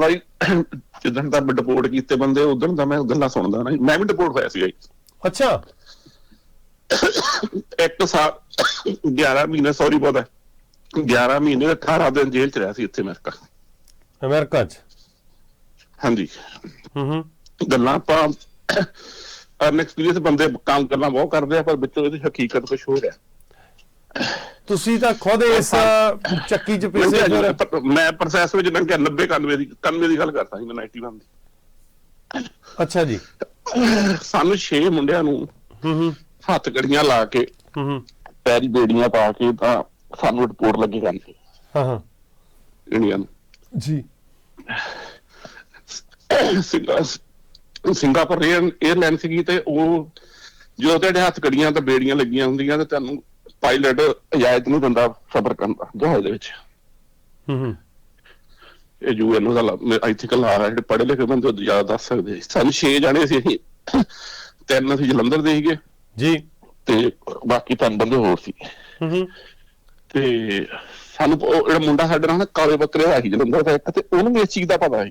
ਭਾਈ ਜਿੱਦਣ ਦਾ ਡਿਪੋਰਟ ਕੀਤੇ ਬੰਦੇ ਉਦੋਂ ਦਾ ਮੈਂ ਗੱਲਾਂ ਸੁਣਦਾ ਨਾ। ਮੈਂ ਵੀ ਡਿਪੋਰਟ ਹੋਇਆ ਸੀ ਜੀ। ਅੱਛਾ। ਇੱਕ ਸਾਲ 11 ਮਹੀਨੇ ਸੌਰੀ ਬਹੁਤ ਹੈ। 11 ਮਹੀਨੇ 18 ਦਿਨ ਜੇਲ੍ਹ ਚ ਰਿਹਾ ਸੀ ਇੱਥੇ ਅਮਰੀਕਾ। ਅਮਰੀਕਾ 'ਚ? ਹਾਂਜੀ। ਹੂੰ ਹੂੰ। ਗੱਲਾਂ ਆਪਾਂ ਅਰਨ ਐਕਸਪੀਰੀਅੰਸ ਬੰਦੇ ਕੰਮ ਕਰਨਾ ਬਹੁਤ ਕਰਦੇ ਆ ਪਰ ਵਿੱਚੋਂ ਇਹਦੀ ਹਕੀਕਤ ਕੁਝ ਹੋ। ਰਿਹਾ ਤੁਸੀਂ ਤਾਂ ਖੁਦ ਇਸ ਚੱਕੀ 'ਚ ਪਿਸੇ ਫਿਰ ਮੈਂ ਪ੍ਰੋਸੈਸ ਵਿੱਚ ਲੰਘਿਆ 90 91 ਦੀ 91 ਦੀ ਗੱਲ ਕਰਦਾ ਸੀ ਮੈਂ 91 ਦੀ। ਅੱਛਾ ਜੀ। ਸਾਨੂੰ 6 ਮੁੰਡਿਆਂ ਨੂੰ ਹੂੰ ਹੂੰ। ਹੱਥ ਗੜੀਆਂ ਲਾ ਕੇ ਹੂੰ ਹੂੰ। ਪੈਰੀ ਬੇੜੀਆਂ ਪਾ ਕੇ ਤਾਂ ਸਾਨੂੰ ਰਿਪੋਰਟ ਲੱਗੇ ਕਰਨ ਹਾਂ ਹਾਂ। ਇੰਡੀਆ ਨੂੰ। ਜੀ। ਸਿੰਗਾ- ਸਿੰਗਾਪੁਰ 에ਅਰਲਾਈਨ ਸੀਗੀ ਤੇ ਉਹ ਜਦੋਂ ਤੁਹਾਡੇ ਹੱਥ ਗੜੀਆਂ ਤੇ ਬੇੜੀਆਂ ਲੱਗੀਆਂ ਹੁੰਦੀਆਂ ਤੇ ਤੁਹਾਨੂੰ ਪਾਇਲਟ ਇਜਾਜ਼ਤ ਨਹੀਂ ਦਿੰਦਾ ਸਫ਼ਰ ਕਰਨ ਦਾ ਜਹਾਜ਼ ਦੇ ਵਿੱਚ। ਹੂੰ ਹੂੰ। ਇਹ ਯੂਐਨਓ ਦਾ ਐਥੀਕਲ ਆ ਜਿਹੜੇ ਪੜ੍ਹੇ ਲਿਖੇ ਬੰਦੇ ਉਹ ਜ਼ਿਆਦਾ ਦੱਸ ਸਕਦੇ ਸਾਨੂੰ 6 ਜਾਣੇ ਸੀ ਅਸੀਂ। ਤਿੰਨ ਅਸੀਂ ਜਲੰਧਰ ਦੇ ਸੀਗੇ। ਜੀ। ਤੇ ਬਾਕੀ ਤਿੰਨ ਬੰਦੇ ਹੋਰ ਸੀ। ਹੂੰ ਹੂੰ। ਤੇ ਸਾਨੂੰ ਉਹ ਜਿਹੜਾ ਮੁੰਡਾ ਸਾਡੇ ਨਾਲ ਨਾ ਕਾਲੇ ਬੱਕਰੇ ਦਾ ਸੀ ਜਲੰਧਰ ਦਾ ਇੱਕ ਤੇ ਉਹਨੂੰ ਵੀ ਇਸ ਚੀਜ਼ ਦਾ ਪਤਾ ਸੀ।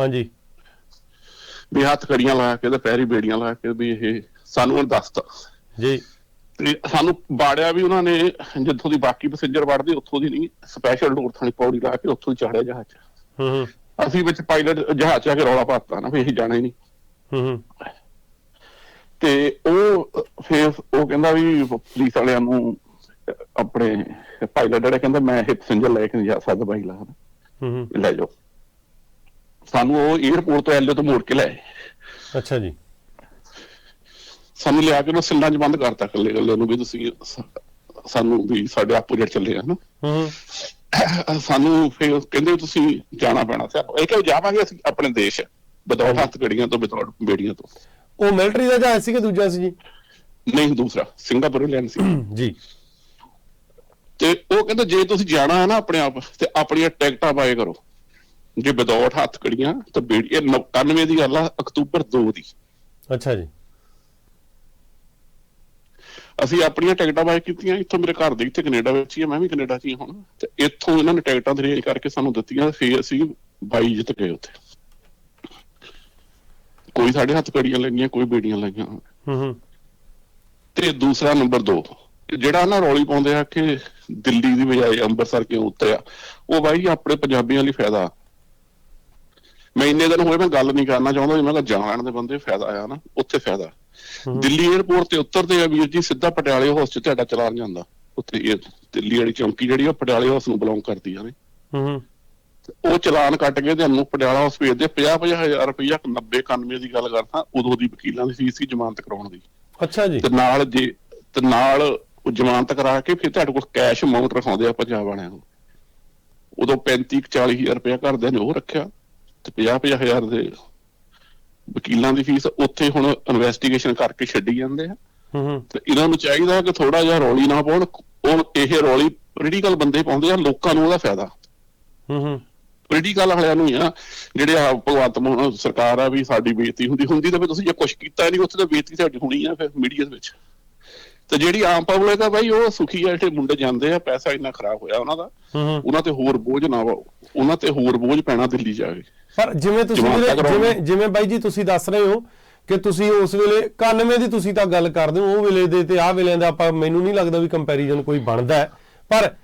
ਹਾਂਜੀ। ਵੀ ਹੱਥ ਕੜੀਆਂ ਲਾ ਕੇ ਤੇ ਪੈਰੀ ਬੇੜੀਆਂ ਲਾ ਕੇ ਵੀ ਇਹ ਸਾਨੂੰ ਦੱਸਤਾ। ਜੀ। ਤੇ ਸਾਨੂੰ ਬਾੜਿਆ ਵੀ ਉਹਨਾਂ ਨੇ ਜਿੱਥੋਂ ਦੀ ਬਾਕੀ ਪੈਸੇਂਜਰ ਵੜਦੇ ਉੱਥੋਂ ਦੀ ਨਹੀਂ ਸਪੈਸ਼ਲ ਡੋਰ ਥਾਣੀ ਪੌੜੀ ਲਾ ਕੇ ਉੱਥੋਂ ਚਾੜਿਆ ਜਹਾਜ਼। ਹੂੰ ਹੂੰ। ਅਸੀਂ ਵਿੱਚ ਪਾਇਲਟ ਜਹਾਜ਼ 'ਚ ਆ ਕੇ ਰੌਲਾ ਪਾਤਾ ਨਾ ਵੀ ਅਸੀਂ ਜਾਣਾ ਹੀ ਨਹੀਂ। ਹੂੰ ਹੂੰ। ਤੇ ਉਹ ਫਿਰ ਉਹ ਕਹਿੰਦਾ ਵੀ ਪੁਲਿਸ ਵਾਲਿਆਂ ਨੂੰ ਆਪਣੇ ਪਾਇਲਟ ਜਿਹੜਾ ਕਹਿੰਦਾ ਮੈਂ ਇਹ ਪੈਸੇਂਜਰ ਲੈ ਕੇ ਨਹੀਂ ਜਾ ਸਕਦਾ ਬਾਈ ਲਾ। ਹੂੰ ਹੂੰ। ਲੈ ਜਾਓ। ਸਾਨੂੰ ਉਹ 에어ਪੋਰਟ ਤੋਂ ਐਲਓ ਤੋਂ ਮੋੜ ਕੇ ਲੈ ਅੱਛਾ ਜੀ। ਸਾਨੂੰ ਲਿਆ ਕੇ ਉਹ ਸਿੱਲਾਂ 'ਚ ਬੰਦ ਕਰਤਾ ਇਕੱਲੇ ਇਕੱਲੇ ਨੂੰ ਵੀ ਤੁਸੀਂ ਸਾਨੂੰ ਵੀ ਸਾਡੇ ਆਪੋਜੀਟ ਚੱਲੇ ਆ ਨਾ। ਹੂੰ ਸਾਨੂੰ ਫਿਰ ਕਹਿੰਦੇ ਤੁਸੀਂ ਜਾਣਾ ਪੈਣਾ ਸੀ। ਇਹ ਕਿ ਜਾਵਾਂਗੇ ਅਸੀਂ ਆਪਣੇ ਦੇਸ਼ ਬਤੌਰ ਹੱਥ ਗੜੀਆਂ ਤੋਂ ਬਤੌਰ ਬੇੜੀਆਂ ਤੋਂ। ਉਹ ਮਿਲਟਰੀ ਦਾ ਜਹਾਜ਼ ਸੀ ਕਿ ਦੂਜਾ ਸੀ ਜੀ? ਨਹੀਂ ਦੂਸਰਾ ਸਿੰਗਾਪੁਰ ਲੈਣ ਸੀ ਜੀ। ਤੇ ਉਹ ਕਹਿੰਦਾ ਜੇ ਤੁਸੀਂ ਜਾਣਾ ਹੈ ਨਾ ਆਪਣੇ ਆਪ ਤੇ ਆਪਣੀਆਂ ਟਿਕਟਾਂ ਬਾਏ ਕਰੋ। ਜੇ ਵਿਦਆਊਟ ਹੱਥ ਕੜੀਆਂ ਤਾਂ ਬੇੜੀ ਇਹ 99 ਦੀ ਗੱਲ ਆ ਅਕਤੂਬਰ 2 ਦੀ। ਅੱਛਾ ਜੀ। ਅਸੀਂ ਆਪਣੀਆਂ ਟਿਕਟਾਂ ਬਾਏ ਕੀਤੀਆਂ ਇੱਥੋਂ ਮੇਰੇ ਘਰ ਦੇ ਇੱਥੇ ਕੈਨੇਡਾ ਵਿੱਚ ਹੀ ਆ ਮੈਂ ਵੀ ਕੈਨੇਡਾ 'ਚ ਹੀ ਹਾਂ ਹੁਣ। ਤੇ ਇੱਥੋਂ ਇਹਨਾਂ ਨੇ ਟਿਕਟਾਂ ਦੇ ਰੇਂਜ ਕਰਕੇ ਸਾਨੂੰ ਦਿੱਤੀਆਂ ਫੇਰ ਅਸੀਂ 22 ਜਿੱਤ ਗਏ ਉੱਥੇ। ਕੋਈ ਸਾਡੇ ਹੱਥ ਕੜੀਆਂ ਲੱਗੀਆਂ ਕੋਈ ਬੇੜੀਆਂ ਲੱਗੀਆਂ। ਹੂੰ ਹੂੰ। ਤੇ ਦੂਸਰਾ ਨੰਬਰ 2 ਜਿਹੜਾ ਨਾ ਰੌਲੀ ਪਾਉਂਦੇ ਆ ਕਿ ਦਿੱਲੀ ਦੀ ਬਜਾਏ ਅੰਮ੍ਰਿਤਸਰ ਕਿਉਂ ਉੱਤੇ ਆ ਉਹ ਬਾਈ ਆਪਣੇ ਪੰਜਾਬੀਆਂ ਲਈ ਫਾਇਦਾ। ਮੈਂ ਇੰਨੇ ਦਿਨ ਹੋਏ ਮੈਂ ਗੱਲ ਨਹੀਂ ਕਰਨਾ ਚਾਹੁੰਦਾ ਜੀ ਮੈਂ ਕਿਹਾ ਜਾਣ ਦੇ ਬੰਦੇ ਫਾਇਦਾ ਆ ਨਾ ਉੱਥੇ ਫਾਇਦਾ। ਦਿੱਲੀ 에ਅਰਪੋਰਟ ਤੇ ਉਤਰਦੇ ਆ ਵੀਰ ਜੀ ਸਿੱਧਾ ਪਟਿਆਲੇ ਹਾਊਸ ਚ ਤੁਹਾਡਾ ਚਲਾਨ ਜਾਂਦਾ। ਉੱਥੇ ਇਹ ਦਿੱਲੀ ਵਾਲੀ ਚੌਂਕੀ ਜਿਹੜੀ ਉਹ ਪਟਿਆਲੇ ਹਾਊਸ ਨੂੰ ਬਿਲੋਂਗ ਕਰਦੀ ਆ ਨੇ। ਹੂੰ। ਉਹ ਚਲਾਨ ਕੱਟ ਕੇ ਤੁਹਾਨੂੰ ਪਟਿਆਲਾ ਹਾਊਸ ਭੇਜਦੇ 50 ਹਜ਼ਾਰ ਰੁਪਇਆ 90 91 ਦੀ ਗੱਲ ਕਰਦਾ ਉਦੋਂ ਦੀ ਵਕੀਲਾਂ ਦੀ ਫੀਸ ਸੀ ਜ਼ਮਾਨਤ ਕਰਾਉਣ ਦੀ। ਅੱਛਾ ਜੀ। ਤੇ ਨਾਲ ਜੇ ਤੇ ਨਾਲ ਉਹ ਜ਼ਮਾਨਤ ਕਰਾ ਕੇ ਫਿਰ ਤੁਹਾਡੇ ਕੋਲ ਕੈਸ਼ ਅਮਾਉਂਟ ਰਖਾਉਂਦੇ ਆ ਪੰਜਾਬ ਵਾਲਿਆਂ ਨੂੰ। ਉਦੋਂ 35 40 ਹਜ਼ਾਰ ਰੁਪਇਆ ਘਰਦਿਆਂ ਨੇ ਉਹ ਰੱਖਿਆ। ਤੇ 50 ਹਜ਼ਾਰ ਦੇ ਵਕੀਲਾਂ ਦੀ ਫੀਸ ਉੱਥੇ ਹੁਣ ਇਨਵੈਸਟੀਗੇਸ਼ਨ ਕਰਕੇ ਛੱਡੀ ਜਾਂਦੇ ਆ। ਹੂੰ ਤੇ ਇਹਨਾਂ ਨੂੰ ਚਾਹੀਦਾ ਕਿ ਥੋੜਾ ਜਿਹਾ ਰੌਲੀ ਨਾ ਪਾਉਣ ਉਹ ਇਹ ਰੌਲੀ ਪੋਲੀਟੀਕਲ ਬੰਦੇ ਪਾਉਂਦੇ ਆ ਲੋਕਾਂ ਨੂੰ ਉਹਦਾ ਫਾਇਦਾ। ਹੂੰ ਹੂੰ। ਪੋਲੀਟੀਕਲ ਵਾਲਿਆਂ ਨੂੰ ਆ ਜਿਹੜੇ ਆ ਭਗਵੰਤ ਮਾਨ ਸਰਕਾਰ ਆ ਵੀ ਸਾਡੀ ਬੇਇੱਜ਼ਤੀ ਹੁੰਦੀ ਹੁੰਦੀ ਤਾਂ ਫਿਰ ਤੁਸੀਂ ਜੇ ਕੁਝ ਕੀਤਾ ਨਹੀਂ ਉੱਥੇ ਤਾਂ ਬੇਇੱਜ਼ਤੀ ਸਾਡੀ ਹੋਣੀ ਆ ਫਿਰ ਮੀਡੀਆ ਦੇ ਵਿੱਚ। ਤੇ ਜਿਹੜੀ ਆਮ ਪਬਲਿਕ ਆ ਬਾਈ ਉਹ ਸੁਖੀ ਆ ਜਿਹੜੇ ਮੁੰਡੇ ਜਾਂਦੇ ਆ ਪੈਸਾ ਇੰਨਾ ਖਰਾਬ ਹੋਇਆ ਉਹਨਾਂ ਦਾ। ਉਹਨਾਂ ਤੇ ਹੋਰ ਬੋਝ ਨਾ ਪਾਓ। ਉਹਨਾਂ ਤੇ ਹੋਰ ਬੋਝ ਪੈਣਾ ਦਿੱਲੀ ਜਾ ਕੇ। ਪਰ ਜਿਵੇਂ ਤੁਸੀਂ ਜਿਵੇਂ ਜਿਵੇਂ ਬਾਈ ਜੀ ਤੁਸੀਂ ਦੱਸ ਰਹੇ ਹੋ ਕਿ ਤੁਸੀਂ ਉਸ ਵੇਲੇ 91 ਦੀ ਤੁਸੀਂ ਤਾਂ ਗੱਲ ਕਰਦੇ ਹੋ ਉਹ ਵੇਲੇ ਦੇ ਤੇ ਆਹ ਵੇਲੇ ਦਾ ਆਪਾਂ ਮੈਨੂੰ ਨਹੀਂ ਲੱਗਦਾ ਵੀ ਕੰਪੈਰੀਜ਼ਨ ਕੋਈ ਬਣਦਾ ਪਰ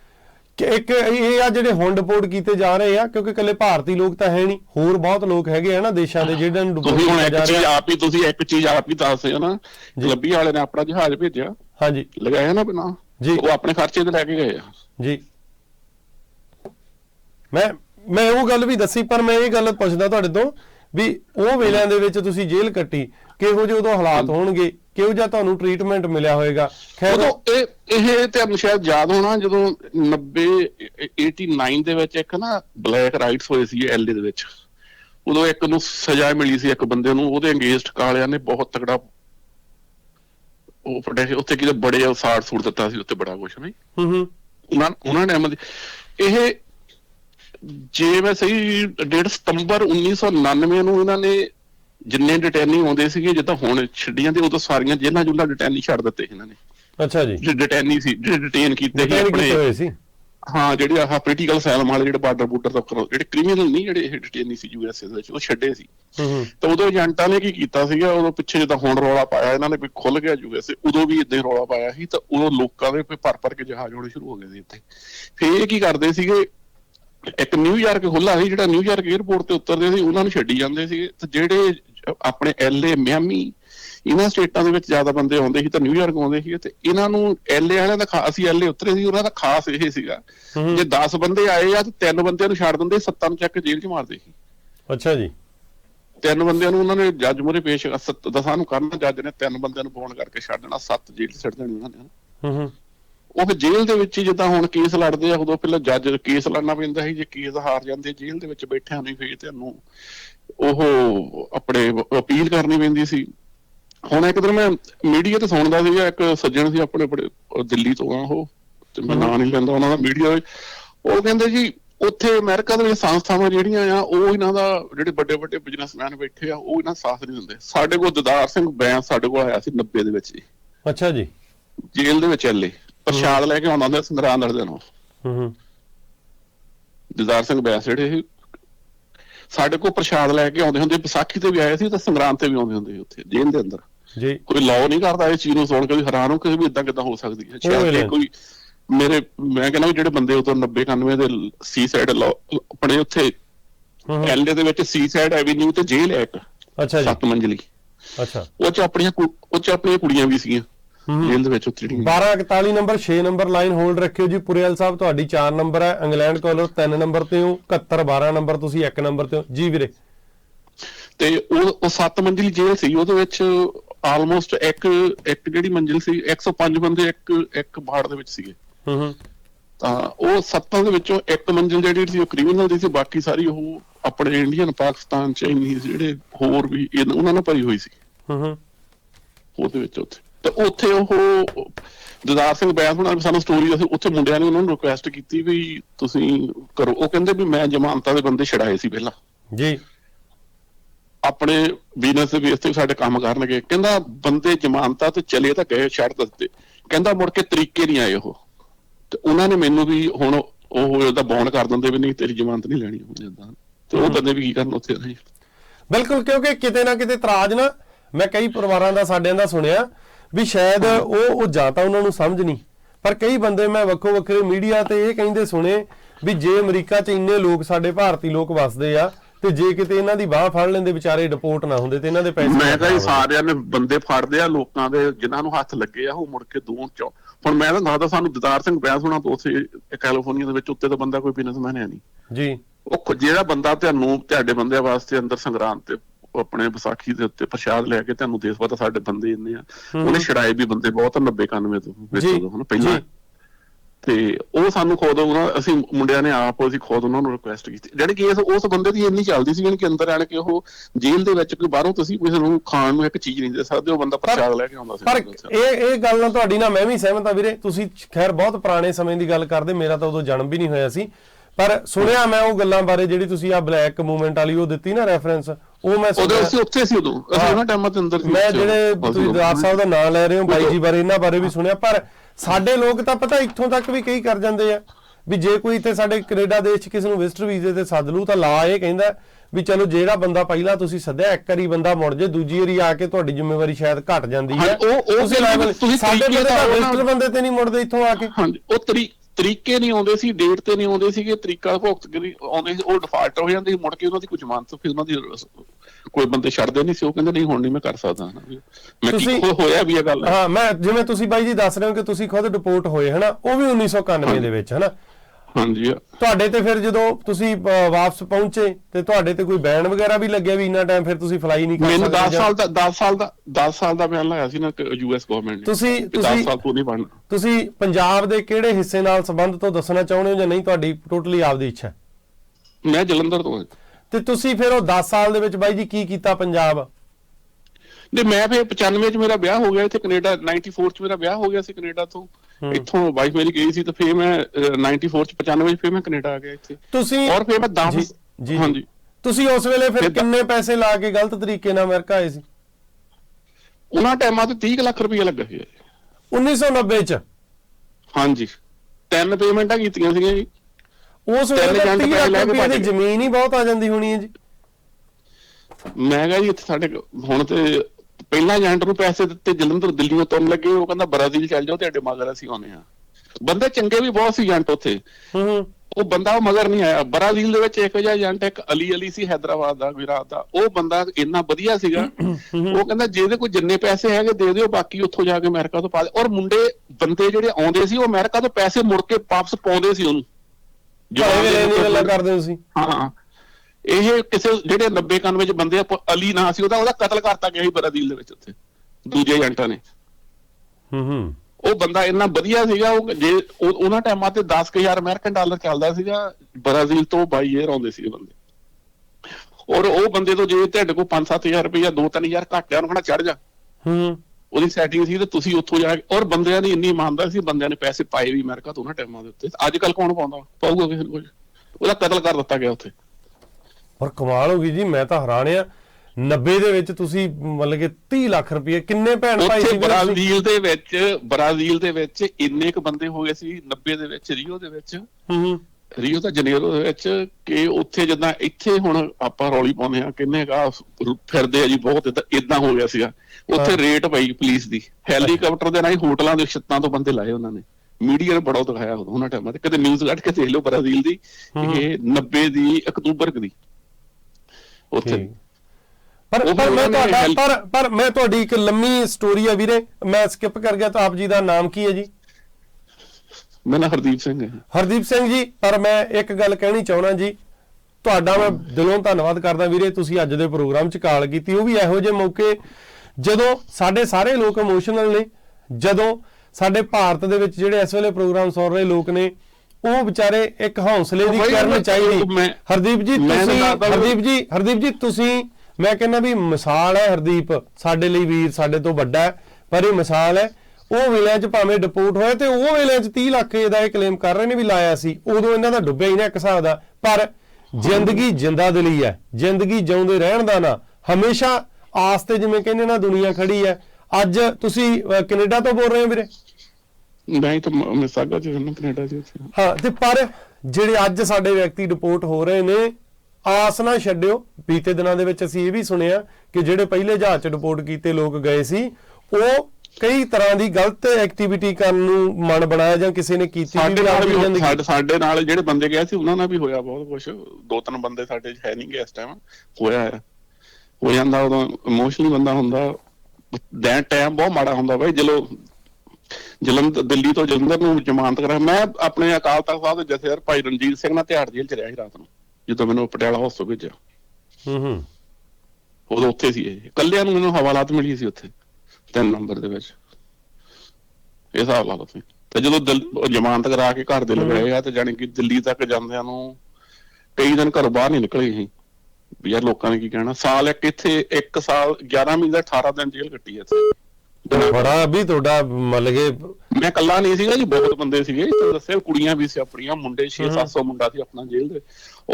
ਇੱਕ ਇਹ ਆ ਜਿਹੜੇ ਹੁਣ ਡਿਪੋਰਟ ਕੀਤੇ ਜਾ ਰਹੇ ਆ ਕਿਉਂਕਿ ਇਕੱਲੇ ਭਾਰਤੀ ਲੋਕ ਤਾਂ ਹੈ ਨਹੀਂ ਹੋਰ ਬਹੁਤ ਲੋਕ ਹੈਗੇ ਆ ਨਾ ਦੇਸ਼ਾਂ ਦੇ ਜਿਹੜੇ ਨੂੰ ਤੁਸੀਂ ਹੁਣ ਇੱਕ ਚੀਜ਼ ਆਪ ਹੀ ਤੁਸੀਂ ਇੱਕ ਚੀਜ਼ ਆਪ ਹੀ ਦੱਸਦੇ ਹੋ ਨਾ। ਲੱਭੀ ਵਾਲੇ ਨੇ ਆਪਣਾ ਜਹਾਜ਼ ਭੇਜਿਆ। ਹਾਂਜੀ। ਲਗਾਇਆ ਨਾ ਬਿਨਾ ਜੀ। ਉਹ ਆਪਣੇ ਖਰਚੇ ਤੇ ਲੈ ਕੇ ਗਏ ਆ। ਜੀ। ਮੈਂ ਮੈਂ ਉਹ ਗੱਲ ਵੀ ਦੱਸੀ ਪਰ ਮੈਂ ਇਹ ਗੱਲ ਪੁੱਛਦਾ ਤੁਹਾਡੇ ਤੋਂ ਵੀ ਉਹ ਵੇਲਿਆਂ ਦੇ ਵਿੱਚ ਤੁਸੀਂ ਜੇਲ੍ਹ ਕੱਟੀ ਕਿਹੋ ਜਿਹੇ ਉਦੋਂ ਹਾਲਾਤ ਹੋਣਗੇ ਕਿਹੋ ਜਿਹਾ ਤੁਹਾਨੂੰ ਟ੍ਰੀਟਮੈਂਟ ਮਿਲਿਆ ਹੋਵੇਗਾ ਖੈਰ ਉਦੋਂ ਇਹ ਇਹ ਤੁਹਾਨੂੰ ਸ਼ਾਇਦ ਯਾਦ ਹੋਣਾ ਜਦੋਂ 90 89 ਦੇ ਵਿੱਚ ਇੱਕ ਨਾ ਬਲੈਕ ਰਾਈਟਸ ਹੋਏ ਸੀ ਐਲਏ ਦੇ ਵਿੱਚ। ਉਦੋਂ ਇੱਕ ਨੂੰ ਸਜ਼ਾ ਮਿਲੀ ਸੀ ਇੱਕ ਬੰਦੇ ਨੂੰ ਉਹਦੇ ਅੰਗੇਜਡ ਕਾਲਿਆਂ ਨੇ ਬਹੁਤ ਤਗੜਾ ਉਹ ਫਟੇ ਉੱਥੇ ਕਿਤੇ ਬੜੇ ਸਾੜ ਸੂੜ ਦਿੱਤਾ ਸੀ ਉੱਤੇ ਬੜਾ ਕੁਛ ਨਹੀਂ? ਹੂੰ ਹੂੰ। ਉਹਨਾਂ ਉਹਨਾਂ ਨੇ ਅਮਲ ਇਹ ਜੇ ਮੈਂ ਸਹੀ ਡੇਟ ਸਤੰਬਰ 1999 ਨੂੰ ਇਹਨਾਂ ਨੇ ਜਿੰਨੇ ਡਿਟੇਨੀ ਆਉਂਦੇ ਸੀਗੇ ਜਿੱਦਾਂ ਹੁਣ ਛੱਡੀਆਂ ਤੇ ਉਦੋਂ ਸਾਰੀਆਂ ਜੇਲ੍ਹਾਂ ਜੁਲਾ ਡਿਟੇਨੀ ਛੱਡ ਦਿੱਤੇ ਇਹਨਾਂ ਨੇ। ਅੱਛਾ ਜੀ। ਜਿਹੜੇ ਡਿਟੇਨੀ ਸੀ ਜਿਹੜੇ ਡਿਟੇਨ ਕੀਤੇ ਸੀ ਆਪਣੇ ਕੀਤੇ ਹੋਏ ਸੀ। ਹਾਂ ਜਿਹੜੇ ਆਹ ਪੋਲੀਟੀਕਲ ਸੈਲਮ ਵਾਲੇ ਜਿਹੜੇ ਬਾਰਡਰ ਬੂਡਰ ਤੋਂ ਕਰੋ ਜਿਹੜੇ ਕ੍ਰਿਮੀਨਲ ਨਹੀਂ ਜਿਹੜੇ ਇਹ ਡਿਟੇਨੀ ਸੀ ਯੂਐਸਏ ਦੇ ਵਿੱਚ ਉਹ ਛੱਡੇ ਸੀ। ਹੂੰ ਹੂੰ। ਤਾਂ ਉਦੋਂ ਏਜੰਟਾਂ ਨੇ ਕੀ ਕੀਤਾ ਸੀਗਾ ਉਦੋਂ ਪਿੱਛੇ ਜਦੋਂ ਹੁਣ ਰੌਲਾ ਪਾਇਆ ਇਹਨਾਂ ਨੇ ਵੀ ਖੁੱਲ ਗਿਆ ਯੂਐਸਏ ਉਦੋਂ ਵੀ ਇਦਾਂ ਰੌਲਾ ਪਾਇਆ ਸੀ ਤਾਂ ਉਦੋਂ ਲੋਕਾਂ ਦੇ ਕੋਈ ਭਰ ਭਰ ਕੇ ਜਹਾਜ਼ ਆਉਣੇ ਸ਼ੁਰੂ ਹੋ ਗਏ ਸੀ ਇੱਥੇ। ਫੇਰ ਇਹ ਕੀ ਕਰਦੇ ਸੀਗੇ ਇੱਕ ਨਿਊਯਾਰਕ ਖੁੱਲਾ ਸੀ ਜਿਹੜਾ ਨਿਊਯਾਰਕ 에ਅਰਪੋਰਟ ਤੇ ਉਤਰਦੇ ਸੀ ਉਹਨਾਂ ਨੂੰ ਛੱਡੀ ਜਾਂਦੇ ਸੀਗੇ। ਤੇ ਜਿਹੜੇ ਆਪਣੇ ਐਲਏ ਮਿਆਮੀ ਇਹਨਾਂ ਸਟੇਟਾਂ ਦੇ ਵਿੱਚ ਜ਼ਿਆਦਾ ਬੰਦੇ ਆਉਂਦੇ ਸੀ ਤਾਂ ਨਿਊਯਾਰਕ ਆਉਂਦੇ ਸੀ ਤੇ ਇਹਨਾਂ ਨੂੰ ਐਲਏ ਵਾਲਿਆਂ ਦਾ ਅਸੀਂ ਐਲਏ ਉਤਰੇ ਸੀ ਉਹਨਾਂ ਦਾ ਖਾਸ ਇਹ ਸੀਗਾ। ਜੇ 10 ਬੰਦੇ ਆਏ ਆ ਤੇ ਤਿੰਨ ਬੰਦਿਆਂ ਨੂੰ ਛੱਡ ਦਿੰਦੇ ਸੱਤਾਂ ਨੂੰ ਚੱਕ ਕੇ ਜੇਲ੍ਹ 'ਚ ਮਾਰਦੇ ਸੀ। ਅੱਛਾ ਜੀ। ਤਿੰਨ ਬੰਦਿਆਂ ਨੂੰ ਉਹਨਾਂ ਨੇ ਜੱਜ ਮੂਹਰੇ ਪੇਸ਼ ਸੱਤ- ਦਸਾਂ ਨੂੰ ਕਰਨਾ ਜੱਜ ਨੇ ਤਿੰਨ ਬੰਦਿਆਂ ਨੂੰ ਫੋਨ ਕਰਕੇ ਛੱਡ ਦੇਣਾ ਸੱਤ ਜੇਲ੍ਹ 'ਚ ਛੱਡ ਦੇਣੇ ਉਹਨਾਂ ਨੇ। ਹੂੰ ਹੂੰ। ਉਹ ਫਿਰ ਜੇਲ੍ਹ ਦੇ ਵਿੱਚ ਜਿੱਦਾਂ ਹੁਣ ਕੇਸ ਲੜਦੇ ਆ ਉਦੋਂ ਪਹਿਲਾਂ ਜੱਜ ਕੇਸ ਲੜਨਾ ਪੈਂਦਾ ਸੀ ਜੇ ਕੇਸ ਹਾਰ ਜਾਂਦੇ ਜੇਲ੍ਹ ਦੇ ਵਿੱਚ ਬੈਠਿਆਂ ਨੂੰ ਹੀ ਫੇਰ ਤੁਹਾਨੂੰ ਉਹ ਆਪਣੇ ਅਪੀਲ ਕਰਨੀ ਪੈਂਦੀ ਸੀ। ਹੁਣ ਇੱਕ ਦਿਨ ਮੈਂ ਮੀਡੀਆ ਤੇ ਸੁਣਦਾ ਸੀਗਾ ਇੱਕ ਸੱਜਣ ਸੀ ਆਪਣੇ ਬੜੇ ਦਿੱਲੀ ਤੋਂ ਆ ਉਹ ਤੇ ਮੈਂ ਨਾਂ ਨਹੀਂ ਲੈਂਦਾ ਉਹਨਾਂ ਦਾ ਮੀਡੀਆ ਉਹ ਕਹਿੰਦੇ ਜੀ ਉੱਥੇ ਅਮਰੀਕਾ ਦੇ ਵਿੱਚ ਸੰਸਥਾਵਾਂ ਜਿਹੜੀਆਂ ਆ ਉਹ ਇਹਨਾਂ ਦਾ ਜਿਹੜੇ ਵੱਡੇ ਵੱਡੇ ਬਿਜ਼ਨਸਮੈਨ ਬੈਠੇ ਆ ਉਹ ਇਹਨਾਂ ਸਾਥ ਨਹੀਂ ਦਿੰਦੇ। ਸਾਡੇ ਕੋਲ ਦਦਾਰ ਸਿੰਘ ਬੈਂਸ ਸਾਡੇ ਕੋਲ ਆਇਆ ਸੀ 90 ਦੇ ਵਿੱਚ ਜੀ ਅੱਛਾ ਜੀ। ਜੇਲ੍ਹ ਦੇ ਵਿੱਚ ਚੱਲੇ ਪ੍ਰਸ਼ਾਦ ਲੈ ਕੇ ਆਉਂਦਾ ਹੁੰਦਾ ਸੰਗਰਾਂਦ ਵਾਲੇ ਦਿਨ ਹੂੰ ਹੂੰ ਦਿਦਾਰ ਸਿੰਘ ਬੈਂਸ ਜਿਹੜੇ ਸੀ ਸਾਡੇ ਕੋਲ ਪ੍ਰਸ਼ਾਦ ਲੈ ਕੇ ਆਉਂਦੇ ਹੁੰਦੇ ਵਿਸਾਖੀ ਤੇ ਵੀ ਆਏ ਸੀ ਤੇ ਸੰਗਰਾਂਦ ਤੇ ਵੀ ਆਉਂਦੇ ਹੁੰਦੇ ਸੀ ਉੱਥੇ ਜੇਲ੍ਹ ਦੇ ਅੰਦਰ। ਜੀ। ਕੋਈ ਲਾਅ ਨਹੀਂ ਕਰਦਾ ਇਸ ਚੀਜ਼ ਨੂੰ ਸੁਣ ਕੇ ਵੀ ਹੈਰਾਨ ਹੋ ਕੇ ਵੀ ਇਦਾਂ ਕਿਦਾਂ ਹੋ ਸਕਦੀ ਹੈ। ਸ਼ਾਇਦ ਕੋਈ ਮੇਰੇ ਮੈਂ ਕਹਿੰਦਾ ਵੀ ਜਿਹੜੇ ਬੰਦੇ ਉਦੋਂ 90 91 ਦੇ ਸੀ ਸਾਈਡ ਆਪਣੇ ਉੱਥੇ ਐਲਏ ਦੇ ਵਿੱਚ ਸੀ ਸਾਈਡ ਐਵੀਨਿਊ ਤੇ ਜੇਲ੍ਹ ਹੈ ਇੱਕ ਅੱਛਾ ਜੀ। ਸੱਤ ਮੰਜ਼ਲੀ। ਅੱਛਾ। ਉਹ ਚ ਆਪਣੀਆਂ ਉਹ ਚ ਆਪਣੀਆਂ ਕੁੜੀਆਂ ਵੀ ਸੀਗੀਆਂ। ਜੇਲ੍ਹ ਦੇ ਵਿੱਚ ਉੱਥੇ ਜਿਹੜੀਆਂ 1241 ਨੰਬਰ 6 ਨੰਬਰ ਲਾਈਨ ਹੋਲਡ ਰੱਖਿਓ ਜੀ। ਪੁਰੇਲ ਸਾਹਿਬ ਤੁਹਾਡੀ 4 ਨੰਬਰ ਹੈ ਇੰਗਲੈਂਡ ਕਾਲਰ 3 ਨੰਬਰ ਤੇ ਹੋ 71 12 ਨੰਬਰ ਤੁਸੀਂ 1 ਨੰਬਰ ਤੇ ਹੋ। ਜੀ ਵੀਰੇ। ਤੇ ਉਹ ਉਹ ਸੱਤ ਮੰਜ਼ਲੀ ਜੇਲ੍ਹ ਸੀ ਉਹਦੇ ਵਿੱਚ ਆਲਮੋਸਟ ਇੱਕ ਇੱਕ ਜਿਹੜੀ ਮੰਜ਼ਿਲ ਸੀ 105 ਬੰਦੇ ਇੱਕ ਇੱਕ ਬਾੜ ਦੇ ਵਿੱਚ ਸੀਗੇ। ਹੂੰ ਹੂੰ। ਤਾਂ ਉਹ ਸੱਤਾਂ ਦੇ ਵਿੱਚੋਂ ਇੱਕ ਮੰਜ਼ਿਲ ਜਿਹੜੀ ਸੀ ਉਹ ਕ੍ਰਿਮੀਨਲ ਦੀ ਸੀ ਬਾਕੀ ਸਾਰੀ ਉਹ ਆਪਣੇ ਇੰਡੀਅਨ ਪਾਕਿਸਤਾਨ ਚਾਈਨੀਜ਼ ਜਿਹੜੇ ਹੋਰ ਵੀ ਉਹਨਾਂ ਨਾਲ ਭਰੀ ਹੋਈ ਸੀ। ਹੂੰ ਹੂੰ। ਉਹਦੇ ਵਿੱਚ ਉੱਥੇ। ਤੇ ਉੱਥੇ ਉਹ ਦਦਾਰ ਸਿੰਘ ਬੈਂਸ ਨੇ ਸਾਨੂੰ ਸਟੋਰੀ ਦੱਸੀ ਉੱਥੇ ਮੁੰਡਿਆਂ ਨੇ ਉਹਨਾਂ ਨੂੰ ਰਿਕੁਐਸਟ ਕੀਤੀ ਵੀ ਤੁਸੀਂ ਕਰੋ। ਉਹ ਕਹਿੰਦੇ ਵੀ ਮੈਂ ਜ਼ਮਾਨਤਾਂ ਦੇ ਬੰਦੇ ਛਡਾਏ ਸੀ ਪਹਿਲਾਂ। ਜੀ। ਆਪਣੇ ਬਿਜ਼ਨਸ ਦੇ ਬੇਸ ਤੇ ਸਾਡੇ ਕੰਮ ਕਰਨਗੇ। ਕਹਿੰਦਾ ਬੰਦੇ ਜ਼ਮਾਨਤਾਂ ਤੇ ਚਲੇ ਤਾਂ ਗਏ ਛੱਡ ਦਿੱਤੇ। ਕਹਿੰਦਾ ਮੁੜ ਕੇ ਤਰੀਕੇ ਨਹੀਂ ਆਏ ਉਹ। ਤੇ ਉਹਨਾਂ ਨੇ ਮੈਨੂੰ ਵੀ ਹੁਣ ਉਹ ਉਹਦਾ ਬੌਂਡ ਕਰ ਦਿੰਦੇ ਵੀ ਨਹੀਂ ਤੇਰੀ ਜ਼ਮਾਨਤ ਨਹੀਂ ਲੈਣੀ ਹੁਣ ਜਿੱਦਾਂ ਤੇ ਉਹ ਬੰਦੇ ਵੀ ਕੀ ਕਰਨ ਉੱਥੇ ਨਹੀਂ ਬਿਲਕੁਲ ਕਿਉਂਕਿ ਕਿਤੇ ਨਾ ਕਿਤੇ ਤਰਾਜ ਨਾ ਮੈਂ ਕਈ ਪਰਿਵਾਰਾਂ ਦਾ ਸਾਡਿਆਂ ਦਾ ਸੁਣਿਆ ਵੀ ਸ਼ਾਇਦ ਉਹ ਉਹ ਜਾਂ ਤਾਂ ਉਹਨਾਂ ਨੂੰ ਸਮਝ ਨਹੀਂ। ਪਰ ਕਈ ਬੰਦੇ ਮੈਂ ਵੱਖੋ ਵੱਖਰੇ ਮੀਡੀਆ ਤੇ ਇਹ ਕਹਿੰਦੇ ਸੁਣੇ ਵੀ ਜੇ ਅਮਰੀਕਾ 'ਚ ਇੰਨੇ ਲੋਕ ਸਾਡੇ ਭਾਰਤੀ ਲੋਕ ਵਸਦੇ ਆ ਤੇ ਜੇ ਕਿਤੇ ਇਹਨਾਂ ਦੀ ਬਾਹ ਫੜ ਲੈਂਦੇ ਵਿਚਾਰੇ ਡਿਪੋਰਟ ਨਾ ਹੁੰਦੇ ਤੇ ਇਹਨਾਂ ਦੇ ਪੈਸੇ ਮੈਂ ਜੀ ਖਰਾਬ ਸਾਰਿਆਂ ਨੇ ਬੰਦੇ ਫੜਦੇ ਆ ਲੋਕਾਂ ਦੇ ਜਿਨ੍ਹਾਂ ਨੂੰ ਹੱਥ ਲੱਗੇ ਆ ਉਹ ਮੁੜ ਕੇ ਦੋ ਚੌ ਹੁਣ ਮੈਂ ਤਾਂ ਦੱਸਦਾ ਸਾਨੂੰ ਦਦਾਰ ਸਿੰਘ ਬੈਂਸ ਹੋਣਾ ਤੋਂ ਉੱਥੇ ਕੈਲੀਫੋਰਨੀਆ ਦੇ ਵਿੱਚ ਉੱਤੇ ਤਾਂ ਬੰਦਾ ਕੋਈ ਬਿਜ਼ਨਸਮੈਨ ਹੈ ਨਹੀਂ। ਜੀ। ਉਹ ਜਿਹੜਾ ਬੰਦਾ ਤੁਹਾਨੂੰ ਤੁਹਾਡੇ ਬੰਦਿਆਂ ਵਾਸਤੇ ਅੰਦਰ ਸੰਗਰਾਮ ਤੇ ਆਪਣੇ ਵਿਸਾਖੀ ਦੇ ਉੱਤੇ ਪ੍ਰਸ਼ਾਦ ਲੈ ਕੇ ਤੁਹਾਨੂੰ ਦੇਸ ਪਤਾ ਸਾਡੇ ਬੰਦੇ ਇੰਨੇ ਆ। ਉਹਨੇ ਛੜਾਏ ਵੀ ਬੰਦੇ ਬਹੁਤ 90 91 ਤੋਂ ਵਿੱਚ ਉਦੋਂ ਹਨਾ ਪਹਿਲਾਂ। ਜੀ। ਤੇ ਉਹ ਸਾਨੂੰ ਖੁਦ ਉਹਨਾਂ ਅਸੀਂ ਮੁੰਡਿਆਂ ਨੇ ਆਪ ਅਸੀਂ ਖੁਦ ਉਹਨਾਂ ਨੂੰ ਰਿਕੁਐਸਟ ਕੀਤੀ। ਜਿਹੜੀ ਕਿ ਉਸ ਬੰਦੇ ਦੀ ਇੰਨੀ ਚੱਲਦੀ ਸੀ ਕਿ ਅੰਦਰ ਆਣ ਕੇ ਉਹ ਜੇਲ੍ਹ ਦੇ ਵਿੱਚ ਕੋਈ ਬਾਹਰੋਂ ਤੁਸੀਂ ਕਿਸੇ ਨੂੰ ਖਾਣ ਨੂੰ ਇੱਕ ਚੀਜ਼ ਨਹੀਂ ਦੇ ਸਕਦੇ ਉਹ ਬੰਦਾ ਪ੍ਰਸ਼ਾਦ ਲੈ ਕੇ ਆਉਂਦਾ ਸੀ। ਪਰ ਇਹ ਇਹ ਗੱਲ ਨਾਲ ਤੁਹਾਡੀ ਨਾਲ ਮੈਂ ਵੀ ਸਹਿਮਤ ਆ ਵੀਰੇ। ਤੁਸੀਂ ਖੈਰ ਬਹੁਤ ਪੁਰਾਣੇ ਸਮੇਂ ਦੀ ਗੱਲ ਕਰਦੇ ਮੇਰਾ ਤਾਂ ਉਦੋਂ ਜਨਮ ਵੀ ਨਹੀਂ ਹੋਇਆ ਸੀ। ਪਰ ਸੁਣਿਆ ਮੈਂ ਉਹ ਗੱਲਾਂ ਬਾਰੇ ਜਿਹੜੀ ਤੁਸੀਂ ਆ ਬਲੈਕ ਮੂਵਮੈਂਟ ਵਾਲੀ ਉਹ ਦਿੱਤੀ ਨਾ ਰੈਫਰੈਂਸ ਉਹ ਮੈਂ ਉਦੋਂ ਸੁਣਿਆ। ਅਸੀਂ ਉੱਥੇ ਸੀ ਉਦੋਂ। ਅਸੀਂ ਉਹਨਾਂ ਟਾਈਮਾਂ ਦੇ ਅੰਦਰ ਸੀ ਮੈਂ। ਜਿਹੜੇ ਤੁਸੀਂ ਦਾਸ ਸਾਹਿਬ ਦਾ ਨਾਮ ਲੈ ਰਹੇ ਹੋ ਬਾਈ ਜੀ ਬਾਰੇ ਇਹਨਾਂ ਬਾਰੇ ਵੀ ਸੁਣਿਆ। ਪਰ ਸਾਡੇ ਲੋਕ ਤਾਂ ਪਤਾ ਇੱਥੋਂ ਤੱਕ ਵੀ ਕਈ ਕਰ ਜਾਂਦੇ ਆ ਵੀ ਜੇ ਕੋਈ ਇੱਥੇ ਸਾਡੇ ਕੈਨੇਡਾ ਦੇਸ਼ 'ਚ ਕਿਸੇ ਨੂੰ ਵਿਜ਼ਟਰ ਵੀਜ਼ੇ ਤੇ ਸੱਦ ਲੂ ਤਾਂ ਲਾ ਇਹ ਕਹਿੰਦਾ ਵੀ ਚਲੋ ਜਿਹੜਾ ਬੰਦਾ ਪਹਿਲਾਂ ਤੁਸੀਂ ਸੱਦਿਆ ਇੱਕ ਵਾਰੀ ਬੰਦਾ ਮੁੜ ਜੇ ਦੂਜੀ ਵਾਰੀ ਆ ਕੇ ਤੁਹਾਡੀ ਜ਼ਿੰਮੇਵਾਰੀ ਸ਼ਾਇਦ ਘਟ ਜਾਂਦੀ ਹੈ। ਉਹ- level- ਤੁਸੀਂ ਸਾਡੇ ਤਰੀਕੇ ਬੰਦੇ ਤਾਂ ਵਿਜ਼ਟਰ ਬੰਦੇ ਤੇ ਨਹੀਂ ਮੁੜਦੇ ਇੱਥੋਂ ਆ ਕੇ। ਹਾਂਜੀ ਉਹ ਤਰੀ ਤਰੀਕੇ ਨਹੀਂ ਆਉਂਦੇ ਸੀ ਡੇਟ ਤੇ ਨਹੀਂ ਆਉਂਦੇ ਸੀਗੇ ਤਰੀਕਾ ਭੁਗਤ ਆਉਂਦੇ ਸੀ ਉਹ ਡਿਫਾਲਟ ਹੋ ਜਾਂਦੇ ਸੀ ਮੁੜ ਕੇ ਉਹਨਾਂ ਦੀ ਕੁਝ ਫਿਰ ਉਹਨਾਂ ਦੀ ਕੋਈ ਬੰਦੇ ਛੱਡਦੇ ਨਹੀਂ ਸੀ ਉਹ ਕਹਿੰਦੇ ਨਹੀਂ ਹੁਣ ਨਹੀਂ ਮੈਂ ਕਰ ਸਕਦਾ। ਮੈਂ ਕੀ ਤੁਸੀਂ- ਹੋਇਆ ਵੀ ਇਹ ਗੱਲ। ਹਾਂ ਮੈਂ ਜਿਵੇਂ ਤੁਸੀਂ ਬਾਈ ਜੀ ਦੱਸ ਰਹੇ ਹੋ ਕਿ ਤੁਸੀਂ ਖੁਦ ਡਿਪੋਰਟ ਹੋਏ ਹਨਾ ਉਹ ਵੀ 1991 ਦੇ ਵਿੱਚ ਹਨਾ। ਹਾਂਜੀ। ਤੁਹਾਡੇ ਤੇ ਫਿਰ ਜਦੋਂ ਤੁਸੀਂ ਵਾਪਸ ਪਹੁੰਚੇ ਤੇ ਤੁਹਾਡੇ ਤੇ ਕੋਈ ਬੈਨ ਵਗੈਰਾ ਵੀ ਲੱਗਿਆ ਵੀ ਇੰਨਾ ਟਾਈਮ ਫਿਰ ਤੁਸੀਂ ਫਲਾਈ ਨਹੀਂ ਕਰ ਮੈਨੂੰ ਸਕਦੇ 10 ਜਾਂ- ਸਾਲ ਦਾ 10 ਸਾਲ ਦਾ 10 ਸਾਲ ਦਾ ਬਿਆਨ ਲਾਇਆ ਸੀ ਨਾ ਯੂਐਸ ਗਵਰਨਮੈਂਟ ਨੇ। ਤੁਸੀਂ- ਕਿ 10 ਤੁਸੀਂ- ਸਾਲ ਤੋਂ ਨਹੀਂ ਬਣਨਾ ਤੁਸੀਂ ਪੰਜਾਬ ਦੇ ਕਿਹੜੇ ਹਿੱਸੇ ਨਾਲ ਸੰਬੰਧ ਤੋਂ ਦੱਸਣਾ ਚਾਹੁੰਦੇ ਹੋ ਜਾਂ ਨਹੀਂ ਤੁਹਾਡੀ ਟੋਟਲੀ ਆਪਦੀ ਇੱਛਾ? ਮੈਂ ਜਲੰਧਰ ਤੋਂ ਹਾਂ ਤੇ ਤੁਸੀਂ ਫਿਰ ਉਹ 10 ਸਾਲ ਦੇ ਵਿੱਚ ਬਾਈ ਜੀ ਕੀ ਕੀਤਾ ਪੰਜਾਬ? ਨਹੀਂ ਮੈਂ ਫਿਰ 95 ਚ ਮੇਰਾ ਵਿਆਹ ਹੋ ਗਿਆ ਇੱਥੇ ਕੈਨੇਡਾ 94 ਚ ਮੇਰਾ ਵਿਆਹ ਹੋ ਗਿਆ ਸੀ ਕੈਨੇਡਾ ਤੋਂ। ਇੱਥੋਂ ਵਾਈਫ ਮੇਰੀ ਗਈ ਸੀ ਤਾਂ ਫਿਰ ਮੈਂ ਅਹ, 94 ਚ 95 ਚ ਫਿਰ ਮੈਂ ਕੈਨੇਡਾ ਆ ਗਿਆ ਇੱਥੇ। ਤੁਸੀਂ ਔਰ ਫਿਰ ਮੈਂ 10 ਜੀ, ਜੀ। ਹਾਂਜੀ। ਤੁਸੀਂ ਉਸ ਵੇਲੇ ਫਿਰ ਕਿੰਨੇ ਪੈਸੇ ਲਾ ਕੇ ਗਲਤ ਤਰੀਕੇ ਨਾਲ ਅਮਰੀਕਾ ਆਏ ਸੀ? ਉਹਨਾਂ ਟਾਈਮਾਂ ਤੇ 30 ਕੁ ਲੱਖ ਰੁਪਏ ਲੱਗਾ ਸੀ। 1990 ਚ? ਹਾਂਜੀ। ਤਿੰਨ ਪੇਮੈਂਟਾਂ ਕੀਤੀਆਂ ਸੀਗੀਆਂ ਜੀ। ਉਸ ਵੇਲੇ ਏਜੰਟ 30 ਪੈਸੇ ਲੈ ਲੱਖ ਰੁਪਏ ਦੀ। ਜ਼ਮੀਨ ਹੀ ਬਹੁਤ ਆ ਜਾਂਦੀ ਹੋਣੀ ਹੈ ਜੀ। ਮੈਂ ਕਿਹਾ ਜੀ ਇੱਥੇ ਸਾਡੇ ਹੁਣ ਤੇ ਪਹਿਲਾਂ ਏਜੰਟ ਨੂੰ ਪੈਸੇ ਦਿੱਤੇ ਜਲੰਧਰ ਦਿੱਲੀੋਂ ਤੁਰਨ ਲੱਗੇ ਉਹ ਕਹਿੰਦਾ ਬਰਾਜ਼ੀਲ ਚੱਲ ਜਾਓ ਤੁਹਾਡੇ ਮਗਰ ਅਸੀਂ ਆਉਨੇ ਆ ਬੰਦੇ ਚੰਗੇ ਵੀ ਬਹੁਤ ਸੀ ਏਜੰਟ ਉੱਥੇ। ਹੂੰ ਉਹ ਬੰਦਾ ਉਹ ਮਗਰ ਨਹੀਂ ਆਇਆ। ਬਰਾਜ਼ੀਲ ਦੇ ਵਿੱਚ ਇੱਕ ਜਿਹਾ ਏਜੰਟ ਇੱਕ ਅਲੀ ਅਲੀ ਸੀ ਹੈਦਰਾਬਾਦ ਦਾ ਗੁਜਰਾਤ ਦਾ। ਉਹ ਬੰਦਾ ਇੰਨਾ ਵਧੀਆ ਸੀਗਾ। ਉਹ ਕਹਿੰਦਾ ਜਿਹਦੇ ਕੋਲ ਜਿੰਨੇ ਪੈਸੇ ਹੈਗੇ ਦੇ ਦਿਓ ਬਾਕੀ ਉੱਥੋਂ ਜਾ ਕੇ ਅਮਰੀਕਾ ਤੋਂ ਪਾ ਦੇ। ਔਰ ਮੁੰਡੇ ਬੰਦੇ ਜਿਹੜੇ ਆਉਂਦੇ ਸੀ ਉਹ ਅਮਰੀਕਾ ਤੋਂ ਪੈਸੇ ਮੁੜ ਕੇ ਵਾਪਸ ਪਾਉਂਦੇ ਸੀ ਉਹਨੂੰ। ਭਾਵੇਂ ਵੇਲੇ ਦੀ ਗੱਲਾਂ ਕਰਦੇ ਤੁਸੀਂ। ਹਾਂ ਇਹ ਕਿਸੇ ਜਿਹੜੇ 90 91 ਵਿੱਚ ਬੰਦੇ ਅਲੀ ਨਾਂ ਸੀ ਉਹਦਾ ਉਹਦਾ ਕਤਲ ਕਰਤਾ ਗਿਆ ਸੀ ਬਰਾਜ਼ੀਲ ਦੇ ਵਿੱਚ ਉੱਥੇ ਦੂਜੇ ਏਜੰਟਾਂ ਨੇ। ਹੂੰ ਹੂੰ। ਉਹ ਬੰਦਾ ਇੰਨਾ ਵਧੀਆ ਸੀਗਾ ਉਹ ਜੇ ਉਹ- ਉਹਨਾਂ ਟਾਈਮਾਂ ਤੇ 10000 ਅਮਰੀਕਨ ਡਾਲਰ ਚੱਲਦਾ ਸੀਗਾ ਬ੍ਰਾਜ਼ੀਲ ਤੋਂ 22000 ਆਉਂਦੇ ਸੀ ਬੰਦੇ। ਔਰ ਉਹ ਬੰਦੇ ਤੋਂ ਜੇ ਤੁਹਾਡੇ ਕੋਲ 5-7000 ਰੁਪਇਆ 2-3000 ਘੱਟ ਆ ਉਹਨੂੰ ਕਹਣਾ ਚੜ ਜਾ। ਹੂੰ। ਉਹਦੀ ਸੈਟਿੰਗ ਸੀ ਤੇ ਤੁਸੀਂ ਉੱਥੋਂ ਜਾ ਕੇ ਔਰ ਬੰਦਿਆਂ ਦੀ ਇੰਨੀ ਇਮਾਨਦਾਰ ਸੀ ਬੰਦਿਆਂ ਨੇ ਪੈਸੇ ਪਾਏ ਵੀ ਅਮਰੀਕਾ ਤੋਂ ਉਹਨਾਂ ਟਾਈਮਾਂ ਦੇ ਉੱਤੇ। ਅੱਜ ਕੱਲ ਕੌਣ ਪਾਉਂਦਾ? ਪਾਊਗਾ ਕਿਸੇ ਨੂੰ ਕੁਝ? ਉਹਦਾ ਕਤਲ ਕਰ ਦਿੱਤਾ ਗਿਆ ਉੱਥੇ। ਪਰ ਕਮਾਲ ਹੋ ਗਈ ਜੀ ਮੈਂ ਤਾਂ ਹੈਰਾਨ ਆ 90 ਦੇ ਵਿੱਚ ਤੁਸੀਂ ਮਤਲਬ ਕਿ 30 ਲੱਖ ਰੁਪਏ ਕਿੰਨੇ ਭੈਣ ਭਾਈ ਸੀ ਬ੍ਰਾਜ਼ੀਲ ਦੇ ਵਿੱਚ ਬ੍ਰਾਜ਼ੀਲ ਦੇ ਵਿੱਚ ਇੰਨੇ ਕ ਬੰਦੇ ਹੋ ਗਏ ਸੀ 90 ਦੇ ਵਿੱਚ ਰੀਓ ਦੇ ਵਿੱਚ। ਹੂੰ ਰੀਓ ਤਾਂ ਜਨੇਰੋ ਦੇ ਵਿੱਚ ਕਿ ਉੱਥੇ ਜਿੱਦਾਂ ਇੱਥੇ ਹੁਣ ਆਪਾਂ ਰੌਲੀ ਪਾਉਂਦੇ ਆ ਕਿੰਨੇ ਕਾ ਫਿਰਦੇ ਆ ਜੀ ਬਹੁਤ ਇਦਾਂ ਹੋ ਗਿਆ ਸੀਗਾ। ਉੱਥੇ ਰੇਟ ਪਈ ਪੁਲਿਸ ਦੀ। ਹੈਲੀਕਾਪਟਰ ਦੇ ਰਾਹੀਂ ਹੋਟਲਾਂ ਦੇ ਛੱਤਾਂ ਤੋਂ ਬੰਦੇ ਲਾਏ ਉਹਨਾਂ ਨੇ। ਮੀਡੀਆ ਨੇ ਬੜਾ ਦਿਖਾਇਆ ਉਹਨਾਂ ਟਾਈਮਾਂ ਤੇ। ਕਦੇ ਨਿਊਜ਼ ਕੱਢ ਕੇ ਦੇਖ ਲਓ ਬ੍ਰਾਜ਼ੀਲ ਦੀ ਇਹ 90 ਦੀ ਅਕਤੂਬਰ ਦੀ। ਉੱਥੇ। ਪਰ ਪਰ ਮੈਂ ਤੁਹਾਡਾ ਪਰ ਪਰ ਮੈਂ ਤੁਹਾਡੀ ਇੱਕ ਲੰਮੀ ਸਟੋਰੀ ਆ ਵੀਰੇ। ਮੈਂ ਸਕਿਪ ਕਰ ਗਿਆ ਤਾਂ ਆਪ ਜੀ ਦਾ ਨਾਮ ਕੀ ਹੈ ਜੀ? ਮੇਰਾ ਨਾਂ ਹਰਦੀਪ ਸਿੰਘ ਹੈ। ਹਰਦੀਪ ਸਿੰਘ ਜੀ ਪਰ ਮੈਂ ਇੱਕ ਗੱਲ ਕਹਿਣੀ ਚਾਹਣਾ ਜੀ। ਤੁਹਾਡਾ ਮੈਂ ਦਿਲੋਂ ਧੰਨਵਾਦ ਕਰਦਾ ਵੀਰੇ। ਤੁਸੀਂ ਅੱਜ ਦੇ ਪ੍ਰੋਗਰਾਮ 'ਚ ਕਾਲ ਕੀਤੀ। ਉਹ ਵੀ ਇਹੋ ਜਿਹੇ ਮੌਕੇ ਜਦੋਂ ਸਾਡੇ ਸਾਰੇ ਲੋਕ ਇਮੋਸ਼ਨਲ ਨੇ ਜਦੋਂ ਸਾਡੇ ਭਾਰਤ ਦੇ ਵਿੱਚ ਜਿਹੜੇ ਇਸ ਵੇਲੇ ਪ੍ਰੋਗਰਾਮ ਸੁਣ ਰਹੇ ਲੋਕ ਨੇ ਉਹ ਵਿਚਾਰੇ ਇੱਕ ਹੌਸਲੇ ਦੀ ਕਰਨ ਚਾਹੀਦੀ ਹਰਦੀਪ ਜੀ ਤੁਸੀਂ ਹਰਦੀਪ ਜੀ ਹਰਦੀਪ ਜੀ ਤੁਸੀਂ ਮੈਂ ਕਹਿੰਦਾ ਵੀ ਮਿਸਾਲ ਹੈ ਹਰਦੀਪ ਸਾਡੇ ਲਈ ਵੀਰ ਸਾਡੇ ਤੋਂ ਵੱਡਾ ਹੈ ਪਰ ਇਹ ਮਿਸਾਲ ਹੈ। ਉਹ ਵੇਲੇ 'ਚ ਭਾਵੇਂ ਡਿਪੋਰਟ ਹੋਇਆ ਤੇ ਉਹ ਵੇਲੇ 'ਚ 30 ਲੱਖ ਇਹਦਾ ਇਹ ਕਲੇਮ ਕਰ ਰਹੇ ਨੇ ਵੀ ਲਾਇਆ ਸੀ। ਉਦੋਂ ਇਹਨਾਂ ਦਾ ਡੁੱਬਿਆ ਹੀ ਨਾ ਇੱਕ ਹਿਸਾਬ ਦਾ। ਪਰ ਜ਼ਿੰਦਗੀ ਜਿੰਦਾ ਦਿਲੀ ਹੈ ਜ਼ਿੰਦਗੀ ਜਿਉਂਦੇ ਰਹਿਣ ਦਾ ਨਾ ਹਮੇਸ਼ਾ ਆਸ ਤੇ ਜਿਵੇਂ ਕਹਿੰਦੇ ਨਾ ਦੁਨੀਆ ਖੜੀ ਹੈ। ਅੱਜ ਤੁਸੀਂ ਕੈਨੇਡਾ ਤੋਂ ਬੋਲ ਰਹੇ ਹੋ ਵੀਰੇ? ਨਹੀਂ ਤਾਂ ਮ- ਸਾਗਾ ਚ ਰਹਿਣਾ ਕੈਨੇਡਾ ਉੱਥੇ। ਹਾਂ ਤੇ ਪਰ ਜਿਹੜੇ ਅੱਜ ਸਾਡੇ ਵਿਅਕਤੀ ਰਿਪੋਰਟ ਹੋ ਰਹੇ ਨੇ ਆਸ ਨਾ ਛੱਡਿਓ। ਬੀਤੇ ਦਿਨਾਂ ਦੇ ਵਿੱਚ ਅਸੀਂ ਇਹ ਵੀ ਸੁਣਿਆ ਕਿ ਜਿਹੜੇ ਪਹਿਲੇ ਜਹਾਜ਼ 'ਚ ਰਿਪੋਰਟ ਕੀਤੇ ਲੋਕ ਗਏ ਸੀ ਉਹ ਕਈ ਤਰ੍ਹਾਂ ਦੀ ਗਲਤ ਐਕਟੀਵਿਟੀ ਕਰਨ ਨੂੰ ਮਨ ਬਣਾਇਆ ਜਾਂ ਕਿਸੇ ਨੇ ਕੀਤੀ ਵੀ ਸਾਡੇ ਸਾਡੇ ਨਾਲ ਜਿਹੜੇ ਬੰਦੇ ਗਏ ਸੀ ਉਹਨਾਂ ਨਾਲ ਵੀ ਹੋਇਆ ਬਹੁਤ ਕੁਝ ਦੋ ਤਿੰਨ ਬੰਦੇ ਸਾਡੇ 'ਚ ਹੈ ਨਹੀਂ ਗਏ ਇਸ ਟਾਈਮ ਹੋਇਆ ਹੈ। ਹੋ ਜਾਂਦਾ ਉਦੋਂ ਇਮੋਸ਼ਨਲ ਬੰਦਾ ਹੁੰਦਾ ਦੈਂ ਟਾਈਮ ਬਹੁਤ ਮਾੜਾ ਹੁੰਦਾ ਬਾਈ ਜਦੋਂ ਜਲੰਧਰ ਦਿੱਲੀ ਤੋਂ ਜਲੰਧਰ ਨੂੰ ਜ਼ਮਾਨਤ ਕਰਾ ਮੈਂ ਆਪਣੇ ਅਕਾਲ ਤਖਤ ਸਾਹਿਬ ਦੇ ਜਥੇਦਾਰ ਭਾਈ ਰਣਜੀਤ ਸਿੰਘ ਨਾਲ ਤਿਹਾੜ ਜੇਲ੍ਹ ਚ ਰਿਹਾ ਸੀ ਰਾਤ ਨੂੰ ਜਦੋਂ ਮੈਨੂੰ ਪਟਿਆਲਾ ਹਸਪਤਾਲ ਭੇਜਿਆ। ਹੂੰ ਹੂੰ। ਉਦੋਂ ਉੱਥੇ ਸੀ ਇਹ। ਕੱਲਿਆਂ ਨੂੰ ਮੈਨੂੰ ਹਵਾਲਾਤ ਮਿਲੀ ਸੀ ਉੱਥੇ ਤਿੰਨ ਨੰਬਰ ਦੇ ਵਿੱਚ। ਇਹ ਹਿਸਾਬ ਲਾ ਲਓ ਤੁਸੀਂ। ਤੇ ਜਦੋਂ ਜ਼ਮਾਨਤ ਕਰਾ ਕੇ ਘਰ ਦੇ ਲਗਾਏ ਆ ਤੇ ਜਾਣੀ ਕਿ ਦਿੱਲੀ ਤੱਕ ਜਾਂਦਿਆਂ ਨੂੰ ਕਈ ਦਿਨ ਘਰੋਂ ਬਾਹਰ ਨਹੀਂ ਨਿਕਲੇ ਸੀ ਯਾਰ ਲੋਕਾਂ ਨੇ ਕੀ ਕਹਿਣਾ? ਸਾਲ ਇੱਕ ਇੱਥੇ ਇੱਕ ਸਾਲ 11 ਮਹੀਨੇ ਦਾ 18 ਦਿਨ ਜੇਲ੍ਹ ਕੱਟੀ ਇੱਥੇ। ਬੜਾ ਵੀ ਤੁਹਾਡਾ ਮਤਲਬ ਕਿ ਮੈਂ ਇਕੱਲਾ ਨਹੀਂ ਸੀਗਾ ਜੀ ਬਹੁਤ ਬੰਦੇ ਸੀਗੇ। ਤੇ ਦੱਸਿਆ ਕੁੜੀਆਂ ਵੀ ਸੀ ਆਪਣੀਆਂ ਮੁੰਡੇ 6-700 ਮੁੰਡਾ ਸੀ ਆਪਣਾ ਜੇਲ੍ਹ ਦੇ।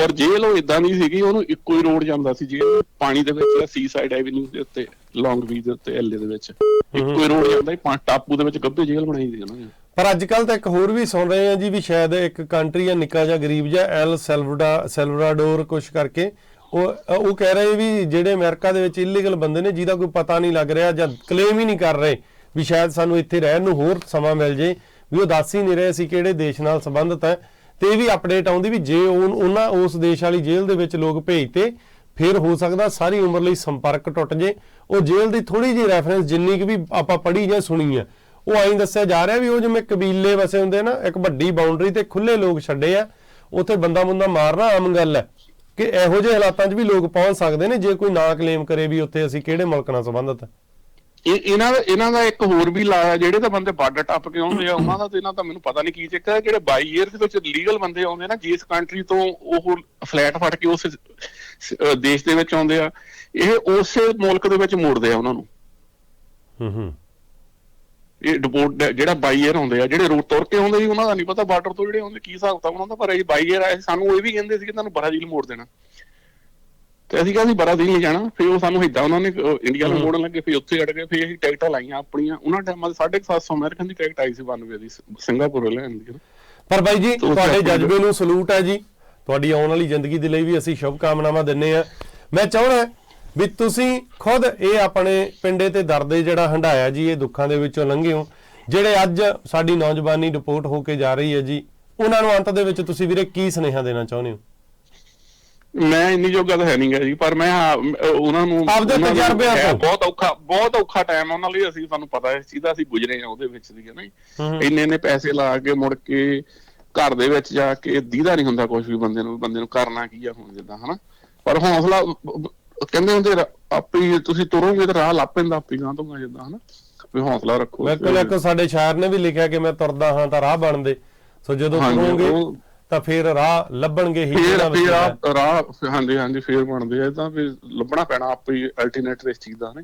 ਔਰ ਜੇਲ੍ਹ ਉਹ ਇਦਾਂ ਨਹੀਂ ਸੀਗੀ ਉਹਨੂੰ ਇੱਕੋ ਹੀ ਰੋਡ ਜਾਂਦਾ ਸੀ ਜੇਲ੍ਹ। ਪਾਣੀ ਦੇ ਵਿੱਚ ਸੀ ਸਾਈਡ ਐਵਨਿਊ ਦੇ ਉੱਤੇ ਲੌਂਗ ਬੀਚ ਦੇ ਉੱਤੇ ਐਲਏ ਦੇ ਵਿੱਚ। ਇੱਕੋ ਹੀ ਰੋਡ ਜਾਂਦਾ ਸੀ ਟਾਪੂ ਦੇ ਵਿੱਚ ਗੱਭੇ ਜੇਲ੍ਹ ਬਣਾਈ ਸੀ ਉਹਨਾਂ ਨੇ। ਪਰ ਅੱਜ ਕੱਲ ਤਾਂ ਇੱਕ ਹੋਰ ਵੀ ਸੁਣ ਰਹੇ ਆ ਜੀ ਵੀ ਸ਼ਾਇਦ ਇੱਕ ਕੰਟਰੀ ਆ ਨਿੱਕਾ ਜਿਹਾ ਗਰੀਬ ਜਿਹਾ ਐਲ ਸੈਲਵਡਾ ਸੈਲਵਰਾਡੋਰ ਕੁਛ ਕਰਕੇ ਉਹ ਉਹ ਕਹਿ ਰਹੇ ਵੀ ਜਿਹੜੇ ਅਮਰੀਕਾ ਦੇ ਵਿੱਚ ਇਲੀਗਲ ਬੰਦੇ ਨੇ, ਜਿਹਦਾ ਕੋਈ ਪਤਾ ਨਹੀਂ ਲੱਗ ਰਿਹਾ ਜਾਂ ਕਲੇਮ ਹੀ ਨਹੀਂ ਕਰ ਰਹੇ ਵੀ ਸ਼ਾਇਦ ਸਾਨੂੰ ਇੱਥੇ ਰਹਿਣ ਨੂੰ ਹੋਰ ਸਮਾਂ ਮਿਲ ਜੇ, ਵੀ ਉਹ ਦੱਸ ਹੀ ਨਹੀਂ ਰਹੇ ਸੀ ਕਿਹੜੇ ਦੇਸ਼ ਨਾਲ ਸੰਬੰਧਿਤ ਹੈ। ਤੇ ਇਹ ਵੀ ਅਪਡੇਟ ਆਉਂਦੀ ਵੀ ਜੇ ਉਹ- ਉਹਨਾਂ ਉਸ ਦੇਸ਼ ਵਾਲੀ ਜੇਲ੍ਹ ਦੇ ਵਿੱਚ ਲੋਕ ਭੇਜਤੇ ਫਿਰ ਹੋ ਸਕਦਾ ਸਾਰੀ ਉਮਰ ਲਈ ਸੰਪਰਕ ਟੁੱਟ ਜੇ। ਉਹ ਜੇਲ੍ਹ ਦੀ ਥੋੜੀ ਜਿਹੀ ਰੈਫਰੈਂਸ ਜਿੰਨੀ ਕਿ ਵੀ ਆਪਾਂ ਪੜ੍ਹੀ ਜਾਂ ਸੁਣੀ ਆ, ਉਹ ਐਂ ਦੱਸਿਆ ਜਾ ਰਿਹਾ ਵੀ ਉਹ ਜਿਵੇਂ ਕਬੀਲੇ ਵਸੇ ਹੁੰਦੇ ਨਾ, ਇੱਕ ਵੱਡੀ ਬਾਉਂਡਰੀ ਤੇ ਖੁੱਲੇ ਲੋਕ ਛੱਡੇ ਆ, ਉੱਥੇ ਬੰਦਾ ਬੰਦਾ ਮਾਰਨਾ ਆਮ ਗੱਲ ਹੈ। ਕਿ ਇਹੋ ਜਿਹੇ ਹਾਲਾਤਾਂ 'ਚ ਵੀ ਲੋਕ ਪਹੁੰਚ ਸਕਦੇ ਨੇ ਜੇ ਕੋਈ ਨਾ ਕਲੇਮ ਕਰੇ ਵੀ ਉੱਥੇ ਅਸੀਂ ਕਿਹੜੇ ਮੁਲਕ ਨਾਲ ਸੰਬੰਧਿਤ ਹੈ ਇਹ ਇਹਨਾਂ ਦਾ ਇਹਨਾਂ ਦਾ ਇੱਕ ਹੋਰ ਵੀ ਲਾਇਆ ਜਿਹੜੇ ਤਾਂ ਬੰਦੇ ਬਾਰਡਰ ਟੱਪ ਕੇ ਆਉਂਦੇ ਆ ਉਹਨਾਂ ਦਾ ਤੇ ਇਹਨਾਂ ਦਾ ਮੈਨੂੰ ਪਤਾ ਨਹੀਂ ਕੀ ਚੱਕਰ ਹੈ ਜਿਹੜੇ 22 ਇਅਰ ਦੇ ਵਿੱਚ ਲੀਗਲ ਬੰਦੇ ਆਉਂਦੇ ਨਾ ਜਿਸ ਕੰਟਰੀ ਤੋਂ ਉਹ ਫਲੈਟ ਫੜ ਕੇ ਉਸ ਦੇਸ਼ ਦੇ ਵਿੱਚ ਆਉਂਦੇ ਆ ਇਹ ਉਸੇ ਮੁਲਕ ਦੇ ਵਿੱਚ ਮੋੜਦੇ ਆ ਉਹਨਾਂ ਨੂੰ। ਹੂੰ ਹੂੰ। ਇਹ ਡਿਪੋਰਟ ਜਿਹੜਾ 22 ਇਅਰ ਆਉਂਦੇ ਆ ਜਿਹੜੇ ਰੋਡ ਤੁਰ ਕੇ ਆਉਂਦੇ ਸੀ ਉਹਨਾਂ ਦਾ ਨਹੀਂ ਪਤਾ ਬਾਰਡਰ ਤੋਂ ਜਿਹੜੇ ਆਉਂਦੇ ਕੀ ਹਿਸਾਬ ਕਿਤਾਬ ਉਹਨਾਂ ਦਾ ਪਰ ਇਹ 22 ਇਅਰ ਆਏ ਸਾਨੂੰ ਇਹ ਵੀ ਕਹਿੰਦੇ ਸੀ ਕਿ ਤੁਹਾਨੂੰ ਬਰਾਜ਼ੀਲ ਮੋੜ ਦੇਣਾ। ਤੇ ਅਸੀਂ ਕਿਹਾ ਸੀ ਬਰਾਜ਼ੀਲ ਨਹੀਂ ਜਾਣਾ ਫਿਰ ਉਹ ਸਾਨੂੰ ਏਦਾਂ ਉਹਨਾਂ ਨੇ ਇੰਡੀਆ ਨੂੰ ਮੋੜਨ ਲੱਗੇ ਫਿਰ ਉੱਥੇ ਅੜ ਗਏ ਫਿਰ ਅਸੀਂ ਟਿਕਟਾਂ ਲਾਈਆਂ ਆਪਣੀਆਂ। ਉਹਨਾਂ ਟਾਈਮਾਂ 750 ਅਮਰੀਕਨ ਦੀ ਟਿਕਟ ਆਈ ਸੀ 92 ਦੀ ਸਿੰਗਾਪੁਰ ਲੈਣ ਦੀ ਪਰ ਬਾਈ ਜੀ ਤੋ ਤੁਹਾਡੇ ਜਜ਼ਬੇ ਨੂੰ ਸਲੂਟ ਹੈ ਜੀ। ਤੁਹਾਡੀ ਆਉਣ ਵਾਲੀ ਜ਼ਿੰਦਗੀ ਦੇ ਲਈ ਵੀ ਅਸੀਂ ਸ਼ੁਭ ਕਾਮਨਾਵਾਂ ਦਿੰਨੇ ਆ ਮੈਂ ਚਾਹੁੰਦਾ ਵੀ ਤੁਸੀਂ ਖੁਦ ਇਹ ਆਪਣੇ ਪਿੰਡੇ ਤੇ ਦਰਦੇ ਜਿਹੜਾ ਹੰਡਾਇਆ ਜੀ ਇਹ ਦੁੱਖਾਂ ਦੇ ਵਿੱਚੋਂ ਲੰਘੇ ਹੋ ਜਿਹੜੇ ਅੱਜ ਸਾਡੀ ਨੌਜਵਾਨੀ ਰਿਪੋਰਟ ਹੋ ਕੇ ਜਾ ਰਹੀ ਹੈ ਜੀ ਉਹਨਾਂ ਨੂੰ ਅੰਤ ਦੇ ਵਿੱਚ ਤੁਸੀਂ ਵੀਰੇ ਕੀ ਸੁਨੇਹਾ ਦੇਣਾ ਚਾਹੁੰਦੇ ਹੋ ਮੈਂ ਇੰਨੀ ਜੋਗਾ ਤਾਂ ਹੈ ਨਹੀਂ ਜੀ ਪਰ ਮੈਂ ਉਹਨਾਂ ਨੂੰ ਆਪਦੇ ਤਜਰਬਿਆਂ ਤੋਂ। ਬਹੁਤ ਔਖਾ ਬਹੁਤ ਔਖਾ ਟਾਈਮ ਉਹਨਾਂ ਲਈ ਅਸੀਂ ਸਾਨੂੰ ਪਤਾ ਹੈ ਦਾ ਅਸੀਂ ਗੁਜ਼ਰੇ ਹਾਂ ਉਹਦੇ ਵਿੱਚ ਦੀ ਹੈ ਨਾ। ਇੰਨੇ ਇੰਨੇ ਪੈਸੇ ਲਾ ਕੇ ਮੁੜ ਕੇ ਘਰ ਦੇ ਵਿੱਚ ਜਾ ਕੇ ਦੀਦਾ ਨਹੀਂ ਹੁੰਦਾ ਕੁਝ ਵੀ ਬੰਦੇ ਨੂੰ ਬੰਦੇ ਨੂੰ ਕਰਨਾ ਕੀ ਆ ਹੁਣ ਜਿੱਦਾਂ ਹਨਾ ਪਰ ਹੌਸਲਾ ਕਹਿੰਦੇ ਹੁੰਦੇ ਆਪੇ ਤੁਸੀਂ ਤੁਰੋਗੇ ਤਾਂ ਰਾਹ ਲੱਭ ਪੈਂਦਾ ਆਪੇ ਗਾਂ ਤੋਂ ਗਾਂ ਜਿੱਦਾਂ ਹਨਾ? ਵੀ ਹੌਸਲਾ ਰੱਖੋ ਬਿਲਕੁਲ ਇੱਕ ਸਾਡੇ ਸ਼ਾਇਰ ਨੇ ਵੀ ਲਿਖਿਆ ਕਿ ਮੈਂ ਤੁਰਦਾ ਹਾਂ ਤਾਂ ਰਾਹ ਬਣਦੇ। ਸੋ ਜਦੋਂ ਤੁਰੋਗੇ ਤਾਂ ਫਿਰ ਰਾਹ ਲੱਭਣਗੇ ਹੀ ਫੇਰ ਫੇਰ ਰਾਹ ਹਾਂਜੀ ਹਾਂਜੀ ਫੇਰ ਬਣਦੇ ਆ ਤਾਂ ਵੀ ਲੱਭਣਾ ਪੈਣਾ ਆਪੇ ਹੀ ਇਸ ਚੀਜ਼ ਦਾ ਨੇ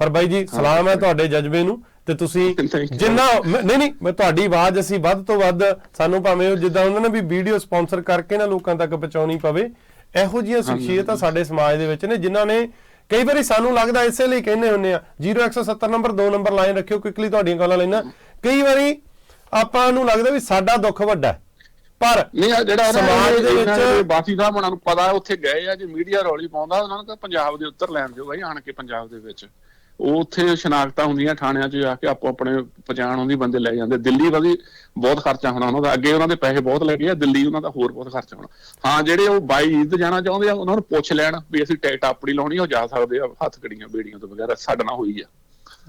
ਪਰ ਬਾਈ ਜੀ ਸਲਾਮ ਹੈ ਤੁਹਾਡੇ ਜਜ਼ਬੇ ਨੂੰ ਤੇ ਤੁਸੀਂ. ਜਿੰਨਾ ਨਹੀਂ ਨਹੀਂ ਮੈਂ ਤੁਹਾਡੀ ਆਵਾਜ਼ ਅਸੀਂ ਵੱਧ ਤੋਂ ਵੱਧ ਸਾਨੂੰ ਭਾਵੇਂ ਜਿੱਦਾਂ ਉਹਨਾਂ ਨੇ ਵੀ ਵੀਡੀਓ ਸਪਾਂਸਰ ਕਰਕੇ ਨਾ ਲੋਕਾਂ ਤੱਕ ਪਹੁੰਚਾਉਣੀ ਪਵੇ ਇਹੋ ਜਿਹੀਆਂ ਸ਼ਖਸੀਅਤਾਂ ਸਾਡੇ ਸਮਾਜ ਦੇ ਵਿੱਚ ਨੇ ਜਿਨ੍ਹਾਂ ਨੇ ਕਈ ਵਾਰੀ ਸਾਨੂੰ ਲੱਗਦਾ ਇਸੇ ਲਈ ਕਹਿੰਦੇ ਹੁੰਨੇ ਆ 0170 ਨੰਬਰ 2 ਨੰਬਰ ਲਾਈਨ ਰੱਖਿਓ ਕੁਇਕਲੀ ਤੁਹਾਡੀਆਂ ਕਾਲਾਂ ਲੈਣਾ ਕਈ ਵਾਰੀ ਆਪਾਂ ਨੂੰ ਲੱਗਦਾ ਵੀ ਸਾਡਾ ਦੁੱਖ ਵੱਡਾ ਹੈ। ਪਰ ਨਹੀਂ ਜਿਹੜਾ ਸਮਾਜ ਦੇ ਵਿੱਚ- ਬਾਸੀ ਸਾਹਿਬ ਉਹਨਾਂ ਨੂੰ ਪਤਾ ਉੱਥੇ ਗਏ ਆ ਜੇ ਮੀਡੀਆ ਰੌਲੀ ਪਾਉਂਦਾ ਉਹਨਾਂ ਨੂੰ ਤਾਂ ਪੰਜਾਬ ਦੇ ਉੱਤਰ ਲੈਣ ਦਿਓ ਬਾਈ ਆਣ ਕੇ ਪੰਜਾਬ ਦੇ ਵਿੱਚ ਉਹ ਉੱਥੇ ਸ਼ਨਾਖਤਾਂ ਹੁੰਦੀਆਂ ਥਾਣਿਆਂ 'ਚ ਜਾ ਕੇ ਆਪੋ ਆਪਣੇ ਪਛਾਣ ਹੁੰਦੀ ਬੰਦੇ ਲੈ ਜਾਂਦੇ। ਦਿੱਲੀ ਵਧੀ ਬਹੁਤ ਖਰਚਾ ਹੋਣਾ ਉਹਨਾਂ ਦਾ। ਅੱਗੇ ਉਹਨਾਂ ਦੇ ਪੈਸੇ ਬਹੁਤ ਲੱਗੇ ਆ ਦਿੱਲੀ ਉਹਨਾਂ ਦਾ ਹੋਰ ਬਹੁਤ ਖਰਚਾ ਹੋਣਾ। ਹਾਂ ਜਿਹੜੇ ਉਹ ਬਾਈ ਈਦ ਜਾਣਾ ਚਾਹੁੰਦੇ ਆ ਉਹਨਾਂ ਨੂੰ ਪੁੱਛ ਲੈਣ ਵੀ ਅਸੀਂ ਟਿਕਟ ਆਪਣੀ ਲਾਉਣੀ ਉਹ ਜਾ ਸਕਦੇ ਆ ਹੱਥ ਕੜੀਆਂ ਬੇੜੀਆਂ ਤੋਂ ਬਗੈਰ ਸਾਡੇ ਨਾਲ ਹੋਈ ਆ।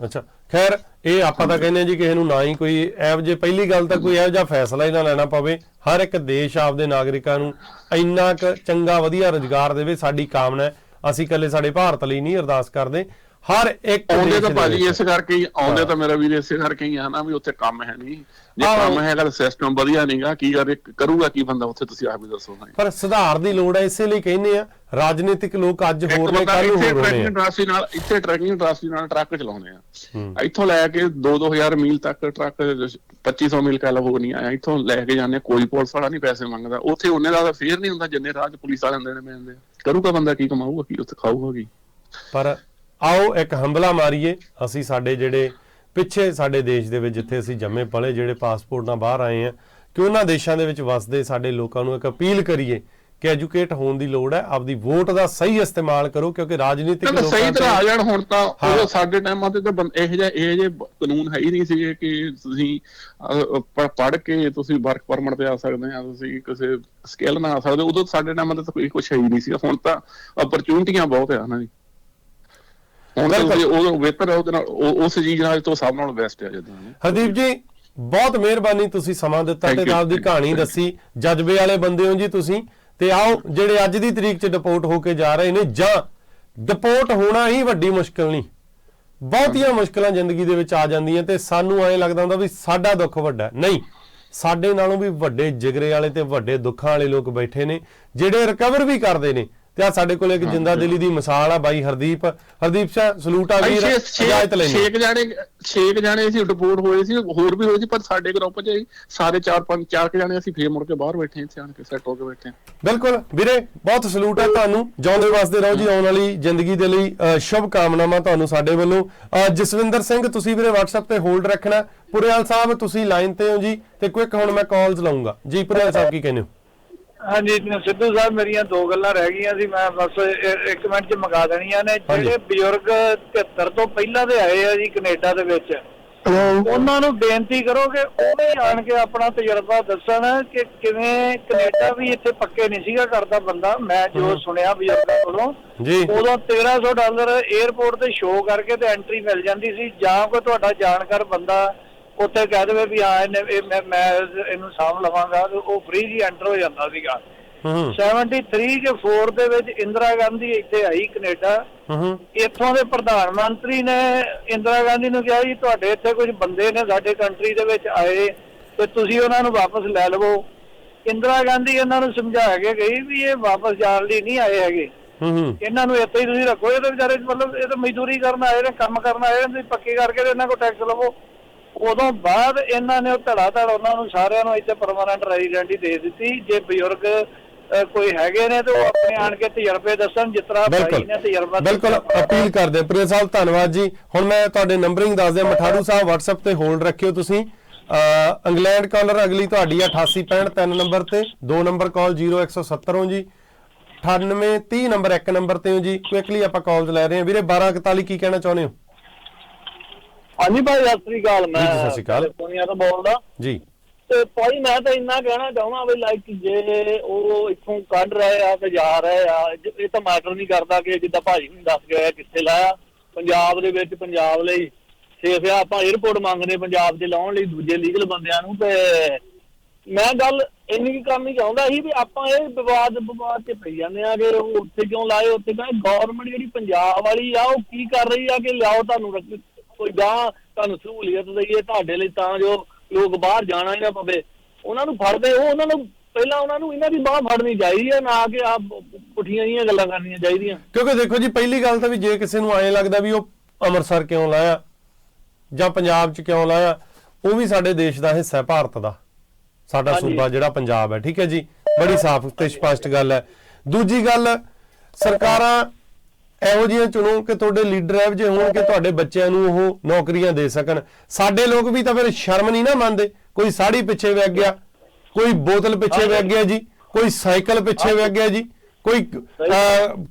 ਅੱਛਾ ਖੈਰ ਇਹ ਆਪਾਂ ਤਾਂ ਕਹਿੰਦੇ ਆ ਜੀ ਕਿਸੇ ਨੂੰ ਨਾ ਹੀ ਕੋਈ ਐਵ ਜੇ ਪਹਿਲੀ ਗੱਲ ਤਾਂ ਕੋਈ ਇਹੋ ਜਿਹਾ ਫੈਸਲਾ ਹੀ ਨਾ ਲੈਣਾ ਪਵੇ। ਹਰ ਇੱਕ ਦੇਸ਼ ਆਪਦੇ ਨਾਗਰਿਕਾਂ ਨੂੰ ਇੰਨਾ ਕੁ ਚੰਗਾ ਵਧੀਆ ਰੁਜ਼ਗਾਰ ਦੇਵੇ ਸਾਡੀ ਕਾਮਨਾ ਹੈ। ਅਸੀਂ ਇਕੱਲੇ ਸਾਡੇ ਭਾਰਤ ਲਈ ਨਹੀਂ ਅਰਦਾਸ ਕਰਦੇ। ਹਰ ਇੱਕ ਆਉਂਦੇ ਤਾਂ ਦੇ ਭਾਜੀ। ਇਸ ਕਰਕੇ ਹੀ ਆਉਂਦੇ ਤਾਂ ਮੇਰਾ ਵੀਰ ਇਸੇ ਕਰਕੇ ਹੀ ਆ ਨਾ ਵੀ ਉੱਥੇ ਕੰਮ ਹੈ ਨਹੀਂ ਜੇ। ਕੰਮ ਹੈਗਾ ਤਾਂ ਸਿਸਟਮ ਵਧੀਆ ਨਹੀਂਗਾ ਕੀ ਕਰੇ ਕਰੂਗਾ ਕੀ ਬੰਦਾ ਉੱਥੇ ਤੁਸੀਂ ਆਪ ਹੀ ਦੱਸੋ ਨਾ ਪਰ ਸੁਧਾਰ ਦੀ ਲੋੜ ਹੈ ਇਸੇ ਲਈ ਕਹਿੰਦੇ ਆ ਰਾਜਨੀਤਿਕ ਲੋਕ ਅੱਜ ਹੋਰ ਨੇ ਕੱਲ ਨੂੰ ਇੱਥੇ ਹੋਰ ਟਰੈਕਿੰਗ ਇੰਡਸਟਰੀ ਨਾਲ ਇੱਥੇ ਟਰੈਕਿੰਗ ਇੰਡਸਟਰੀ ਨਾਲ ਟਰੱਕ ਚਲਾਉਂਦੇ ਆ। ਇੱਥੋਂ ਲੈ ਕੇ 2-2000 ਮੀਲ ਤੱਕ ਟਰੱਕ 2500 ਮੀਲ ਕੈਲੀਫੋਰਨੀਆ ਆਇਆ ਇੱਥੋਂ ਲੈ ਕੇ ਜਾਂਦੇ ਕੋਈ ਪੁਲਿਸ ਵਾਲਾ ਨਹੀਂ ਪੈਸੇ ਮੰਗਦਾ ਉੱਥੇ ਉਹਨੇ ਦਾ ਫੇਰ ਨਹੀਂ ਹੁੰਦਾ ਜਿੰਨੇ ਰਾਜ ਪੁਲਿਸ ਵਾਲਿਆਂ ਦੇਣੇ ਪੈਂਦੇ ਆ। ਕਰੂਗਾ ਬੰਦਾ ਕੀ ਕਮਾਊਗਾ ਕੀ ਉੱਥੇ ਖਾਊਗਾ ਕੀ ਪਰ ਆਓ ਇੱਕ ਹੰਬਲਾ ਮਾਰੀਏ ਅਸੀਂ ਸਾਡੇ ਜਿਹੜੇ ਪਿੱਛੇ ਸਾਡੇ ਦੇਸ਼ ਦੇ ਵਿੱਚ ਜਿੱਥੇ ਅਸੀਂ ਜੰਮੇ ਪਲੇ ਜਿਹੜੇ ਪਾਸਪੋਰਟ ਨਾਲ ਬਾਹਰ ਆਏ ਆ ਕਿ ਉਹਨਾਂ ਦੇਸ਼ਾਂ ਦੇ ਵਿੱਚ ਵਸਦੇ ਸਾਡੇ ਲੋਕਾਂ ਨੂੰ ਇੱਕ ਅਪੀਲ ਕਰੀਏ ਕਿ ਐਜੂਕੇਟ ਹੋਣ ਦੀ ਲੋੜ ਹੈ ਆਪਦੀ ਵੋਟ ਦਾ ਸਹੀ ਇਸਤੇਮਾਲ ਕਰੋ ਕਿਉਂਕਿ ਰਾਜਨੀਤਿਕ ਚਲੋ ਸਹੀ ਲੋਕਾਂ ਤਰ੍ਹਾਂ ਆ ਜਾਣ ਹੁਣ ਤਾਂ। ਉਹ ਸਾਡੇ ਟਾਈਮਾਂ ਤੇ ਤਾਂ ਇਹੋ ਜਿਹਾ ਇਹ ਬ- ਕਾਨੂੰਨ ਹੈ ਹੀ ਨਹੀਂ ਸੀਗੇ ਕਿ ਤੁਸੀਂ ਪੜ ਕੇ ਤੁਸੀਂ ਵਰਕ ਪਰਮਿਟ ਤੇ ਆ ਸਕਦੇ ਆ ਤੁਸੀਂ ਕਿਸੇ ਸਕਿੱਲ ਨਾਲ ਆ ਸਕਦੇ। ਉਦੋਂ ਸਾਡੇ ਟਾਈਮਾਂ ਤੇ ਤਾਂ ਕੋਈ ਕੁਝ ਹੈ ਹੀ ਨਹੀਂ ਸੀ ਹੁਣ ਤਾਂ ਓਪਰਚੁਨਿਟੀਆਂ ਬਹੁਤ ਆ ਨਾ ਜੀ ਹੁਣ। ਤੁਸੀਂ ਉਹ ਬਿਹਤਰ ਹੈ ਉਹਦੇ ਨਾਲ ਉਸ ਚੀਜ਼ ਨਾਲ ਤੋਂ ਸਭ ਨਾਲੋਂ ਬੈਸਟ ਹੈ ਜਿੱਦਾਂ। ਹਰਦੀਪ ਜੀ ਬਹੁਤ ਮਿਹਰਬਾਨੀ ਤੁਸੀਂ ਸਮਾਂ ਦਿੱਤਾ ਤੇ thank you, ਕਹਾਣੀ. ਦੱਸੀ ਜਜ਼ਬੇ ਵਾਲੇ ਬੰਦੇ ਹੋ ਜੀ ਤੁਸੀਂ ਤੇ ਆਓ ਜਿਹੜੇ ਅੱਜ ਦੀ ਤਰੀਕ 'ਚ ਡਿਪੋਰਟ ਹੋ ਕੇ ਜਾ ਰਹੇ ਨੇ ਜਾਂ ਡਿਪੋਰਟ ਹੋਣਾ ਹੀ ਵੱਡੀ ਮੁਸ਼ਕਲ ਨਹੀਂ ਬਹੁਤੀਆਂ ਮੁਸ਼ਕਲਾਂ ਜ਼ਿੰਦਗੀ ਦੇ ਵਿੱਚ ਆ ਜਾਂਦੀਆਂ ਤੇ ਸਾਨੂੰ ਐਂ ਲੱਗਦਾ ਹੁੰਦਾ ਵੀ ਸਾਡਾ ਦੁੱਖ ਵੱਡਾ। ਨਹੀਂ ਸਾਡੇ ਨਾਲੋਂ ਵੀ ਵੱਡੇ ਜਿਗਰੇ ਵਾਲੇ ਤੇ ਵੱਡੇ ਦੁੱਖਾਂ ਵਾਲੇ ਲੋਕ ਬੈਠੇ ਨੇ ਜਿਹੜੇ ਰਿਕਵਰ ਵੀ ਕਰਦੇ ਨੇ ਤੇ ਆ ਸਾਡੇ ਕੋਲ ਇੱਕ ਜਿੰਦਾ ਦਿਲੀ ਦੀ ਮਿਸਾਲ ਆ ਬਾਈ ਹਰਦੀਪ। ਹਰਦੀਪ ਸਿੰਘ ਸਲੂਟ ਆ ਵੀਰ ਇਜਾਜ਼ਤ ਲੈਣੀ ਜਾਣੇ ਛੇ ਕੁ ਜਾਣੇ ਅਸੀਂ ਡਿਪੋਰਟ ਹੋਏ ਸੀ ਹੋਰ ਵੀ ਹੋਏ ਸੀ ਪਰ ਸਾਡੇ ਗਰੁੱਪ 'ਚ ਸਾਰੇ ਚਾਰ ਪੰਜ ਚਾਰ ਕੁ ਜਾਣੇ ਅਸੀਂ ਫੇਰ ਮੁੜ ਕੇ ਬਾਹਰ ਬੈਠੇ ਇੱਥੇ ਆਣ ਕੇ ਸੈੱਟ ਹੋ ਕੇ ਬੈਠੇ। ਬਿਲਕੁਲ। ਵੀਰੇ ਬਹੁਤ ਸਲੂਟ ਹੈ ਤੁਹਾਨੂੰ। ਜਿਉਂਦੇ ਵਸਦੇ ਰਹੋ ਜੀ ਆਉਣ ਵਾਲੀ ਜ਼ਿੰਦਗੀ ਦੇ ਲਈ ਸ਼ੁਭ ਕਾਮਨਾਵਾਂ ਤੁਹਾਨੂੰ ਸਾਡੇ ਵੱਲੋਂ। ਜਸਵਿੰਦਰ ਸਿੰਘ ਤੁਸੀਂ ਵੀਰੇ WhatsApp ਤੇ ਹੋਲਡ ਰੱਖਣਾ। ਪੁਰੇਵਾਲ ਸਾਹਿਬ ਤੁਸੀਂ ਲਾਈਨ ਤੇ ਹੋ ਜੀ। ਤੇ ਕੁਇਕ ਹੁਣ ਮੈਂ ਕਾਲਸ ਲਾਉਂਗਾ। ਜੀ ਪੁਰੇਵਾਲ ਸਾਹਿਬ ਕੀ ਕਹਿੰਦੇ ਹੋ? ਹਾਂਜੀ ਸਿੱਧੂ ਸਾਹਿਬ ਮੇਰੀਆਂ ਦੋ ਗੱਲਾਂ ਰਹਿ ਗਈਆਂ ਸੀ ਮੈਂ ਬਸ ਇੱਕ ਮਿੰਟ ਚ ਮੁਕਾ ਦੇਣੀਆਂ ਨੇ। ਜਿਹੜੇ ਬਜ਼ੁਰਗ 73 ਤੋਂ ਪਹਿਲਾਂ ਦੇ ਆਏ ਆ ਜੀ ਕੈਨੇਡਾ ਦੇ ਵਿੱਚ ਉਹਨਾਂ ਨੂੰ ਬੇਨਤੀ ਕਰੋ ਕਿ ਉਹ ਵੀ ਆਣ ਕੇ ਆਪਣਾ ਤਜਰਬਾ ਦੱਸਣ ਕਿ ਕਿਵੇਂ ਕੈਨੇਡਾ ਵੀ ਇੱਥੇ ਪੱਕੇ ਨਹੀਂ ਸੀਗਾ ਕਰਦਾ ਬੰਦਾ। ਮੈਂ ਜੋ ਸੁਣਿਆ ਬਜ਼ੁਰਗਾਂ ਕੋਲੋਂ ਜੀ। ਉਦੋਂ 1300 ਡਾਲਰ 에ਅਰਪੋਰਟ ਤੇ ਸ਼ੋਅ ਕਰਕੇ ਤੇ ਐਂਟਰੀ ਮਿਲ ਜਾਂਦੀ ਸੀ। ਜਾਂ ਕੋਈ ਤੁਹਾਡਾ ਜਾਣਕਾਰ ਬੰਦਾ ਉੱਥੇ ਕਹਿ ਦੇਵੇ ਵੀ ਹਾਂ ਇਹਨੇ ਇਹ ਮੈਂ ਮੈਂ ਇਹਨੂੰ ਸਾਂਭ ਲਵਾਂਗਾ ਉਹ ਫ੍ਰੀ ਜੀ ਐਂਟਰ ਹੋ ਜਾਂਦਾ ਸੀਗਾ। ਹੂੰ। 73 ਕੇ 4 ਦੇ ਵਿੱਚ ਇੰਦਰਾ ਗਾਂਧੀ ਇੱਥੇ ਆਈ ਕੈਨੇਡਾ। ਹੂੰ। ਇੱਥੋਂ ਦੇ ਪ੍ਰਧਾਨ ਮੰਤਰੀ ਨੇ ਇੰਦਰਾ ਗਾਂਧੀ ਨੂੰ ਕਿਹਾ ਜੀ ਤੁਹਾਡੇ ਇੱਥੇ ਕੁਝ ਬੰਦੇ ਨੇ ਸਾਡੇ ਕੰਟਰੀ ਦੇ ਵਿੱਚ ਆਏ ਤੇ ਤੁਸੀਂ ਉਹਨਾਂ ਨੂੰ ਵਾਪਸ ਲੈ ਲਵੋ। ਇੰਦਰਾ ਗਾਂਧੀ ਇਹਨਾਂ ਨੂੰ ਸਮਝਾ ਕੇ ਗਈ ਵੀ ਇਹ ਵਾਪਸ ਜਾਣ ਲਈ ਨਹੀਂ ਆਏ ਹੈਗੇ। ਹੂੰ ਇਹਨਾਂ ਨੂੰ ਇੱਥੇ ਹੀ ਤੁਸੀਂ ਰੱਖੋ ਇਹ ਤਾਂ ਵਿਚਾਰੇ ਮਤਲਬ ਇਹ ਤਾਂ ਮਜ਼ਦੂਰੀ ਕਰਨ ਆਏ ਨੇ ਕੰਮ ਕਰਨ ਆਏ ਨੇ ਤੁਸੀਂ ਪੱਕੇ ਕਰਕੇ ਇਹਨਾਂ ਕੋਲ ਟੈਕਸ ਲਵੋ। ਉਦੋਂ ਬਾਅਦ ਇਹਨਾਂ ਨੇ ਉਹ ਧੜਾ ਧੜ ਉਹਨਾਂ ਨੂੰ ਸਾਰਿਆਂ ਨੂੰ ਇੱਥੇ ਪਰਮਾਨੈਂਟ ਰੈਜ਼ੀਡੈਂਟੀ ਦੇ ਦਿੱਤੀ। ਜੇ ਬਜ਼ੁਰਗ ਕੋਈ ਹੈਗੇ ਨੇ ਤੇ ਉਹ ਆਪਣੇ ਆਣ ਕੇ ਤਜਰਬੇ ਦੱਸਣ ਜਿਸ ਤਰ੍ਹਾਂ ਭਾਈ ਨੇ ਤਜਰਬਾ ਬਿਲਕੁਲ। ਅਪੀਲ ਕਰਦੇ। ਪ੍ਰਿਆ ਸਾਹਿਬ ਧੰਨਵਾਦ ਜੀ। ਹੁਣ ਮੈਂ ਤੁਹਾਡੇ ਨੰਬਰਿੰਗ ਦੱਸ ਦਿਆਂ। ਮਠਾਰੂ ਸਾਹਿਬ WhatsApp ਤੇ ਹੋਲਡ ਰੱਖਿਓ ਤੁਸੀਂ। ਇੰਗਲੈਂਡ ਕਾਲਰ ਅਗਲੀ ਤੁਹਾਡੀ ਆ 8865 ਤਿੰਨ ਨੰਬਰ ਤੇ। ਦੋ ਨੰਬਰ ਕਾਲ 0170 ਹੋ ਜੀ। 98 30 ਨੰਬਰ ਇੱਕ ਨੰਬਰ ਤੇ ਹੋ ਜੀ। ਕੁਇਕਲੀ ਆਪਾਂ ਕਾਲਸ ਲੈ ਰਹੇ ਹਾਂ। ਵੀਰੇ 1241 ਕੀ ਕਹਿਣਾ ਚਾਹੁੰਦੇ ਹੋ? ਹਾਂਜੀ ਭਾਈ ਸਤਿ ਸ੍ਰੀ ਅਕਾਲ। ਮੈਂ ਜੀ, ਸਤਿ ਸ੍ਰੀ ਅਕਾਲ। ਕੈਲੀਫੋਰਨੀਆ ਤੋਂ ਬੋਲਦਾ। ਜੀ। ਤੇ ਭਾਈ ਮੈਂ ਤਾਂ ਇੰਨਾ ਕਹਿਣਾ ਚਾਹੁੰਦਾ ਵੀ ਲਾਈਕ ਜੇ ਉਹ ਇੱਥੋਂ ਕੱਢ ਰਹੇ ਆ ਤੇ ਜਾ ਰਹੇ ਆ ਜ- ਇਹ ਤਾਂ ਮੈਟਰ ਨਹੀਂ ਕਰਦਾ ਕਿ ਜਿੱਦਾਂ ਭਾਜੀ ਨੂੰ ਦੱਸ ਗਿਆ ਕਿੱਥੇ ਲਾਇਆ। ਪੰਜਾਬ ਦੇ ਵਿੱਚ ਪੰਜਾਬ ਲਈ ਸੇਫ ਆ। ਆਪਾਂ 에어ਪੋਰਟ ਮੰਗਦੇ ਪੰਜਾਬ 'ਚ ਲਾਉਣ ਲਈ ਦੂਜੇ ਲੀਗਲ ਬੰਦਿਆਂ ਨੂੰ ਤੇ ਮੈਂ ਗੱਲ ਇੰਨੀ ਕੀ ਕਰਨੀ ਚਾਹੁੰਦਾ ਸੀ ਵੀ ਆਪਾਂ ਇਹ ਵਿਵਾਦ ਵਿਵਾਦ 'ਚ ਪਈ ਜਾਂਦੇ ਆ ਕਿ ਉਹ ਉੱਥੇ ਕਿਉਂ ਲਾਏ ਉੱਥੇ ਕਹਿੰਦੇ ਗਵਰਨਮੈਂਟ ਜਿਹੜੀ ਪੰਜਾਬ ਵਾਲੀ ਆ ਉਹ ਕੀ ਕਰ ਰਹੀ ਆ ਕਿ ਲਿਆਓ ਤੁਹਾਨੂੰ ਰੱਖ- ਕੋਈ ਗਾਂ ਤੁਹਾਨੂੰ ਸਹੂਲੀਅਤ ਦਈਏ ਤੁਹਾਡੇ ਲਈ ਤਾਂ ਜੋ ਲੋਕ ਬਾਹਰ ਜਾਣਾ ਹੀ ਨਾ ਪਵੇ। ਉਹਨਾਂ ਨੂੰ ਫੜਦੇ ਉਹ ਉਹਨਾਂ ਨੂੰ ਪਹਿਲਾਂ ਉਹਨਾਂ ਨੂੰ ਇਹਨਾਂ ਦੀ ਬਾਹ ਫੜਨੀ ਚਾਹੀਦੀ ਹੈ ਨਾ ਕਿ ਆ ਪੁੱਠੀਆਂ ਜੀਆਂ ਗੱਲਾਂ ਕਰਨੀਆਂ ਚਾਹੀਦੀਆਂ। ਕਿਉਂਕਿ ਦੇਖੋ ਜੀ ਪਹਿਲੀ ਗੱਲ ਤਾਂ ਵੀ ਜੇ ਕਿਸੇ ਨੂੰ ਐਂ ਲੱਗਦਾ ਵੀ ਉਹ ਅੰਮ੍ਰਿਤਸਰ ਕਿਉਂ ਲਾਇਆ ਜਾਂ ਪੰਜਾਬ 'ਚ ਕਿਉਂ ਲਾਇਆ ਉਹ ਵੀ ਸਾਡੇ ਦੇਸ਼ ਦਾ ਹਿੱਸਾ ਹੈ ਭਾਰਤ ਦਾ। ਸਾਡਾ। ਸੂਬਾ ਜਿਹੜਾ ਪੰਜਾਬ ਹੈ ਠੀਕ ਹੈ ਜੀ? ਬੜੀ ਸਾਫ਼ ਤੇ ਸਪਸ਼ਟ ਗੱਲ ਹੈ। ਦੂਜੀ ਗੱਲ ਸਰਕਾਰਾਂ ਇਹੋ ਜਿਹੀਆਂ ਚੁਣੋ ਕਿ ਤੁਹਾਡੇ ਲੀਡਰ ਇਹੋ ਜਿਹੇ ਹੋਣ ਕਿ ਤੁਹਾਡੇ ਬੱਚਿਆਂ ਨੂੰ ਉਹ ਨੌਕਰੀਆਂ ਦੇ ਸਕਣ। ਸਾਡੇ ਲੋਕ ਵੀ ਤਾਂ ਫਿਰ ਸ਼ਰਮ ਨਹੀਂ ਨਾ ਮੰਨਦੇ। ਕੋਈ ਸਾੜੀ ਪਿੱਛੇ ਵਗ ਗਿਆ ਕੋਈ ਬੋਤਲ ਪਿੱਛੇ ਵਗ ਗਿਆ ਜੀ ਕੋਈ ਸਾਈਕਲ ਪਿੱਛੇ ਵਗ ਗਿਆ ਜੀ ਕੋਈ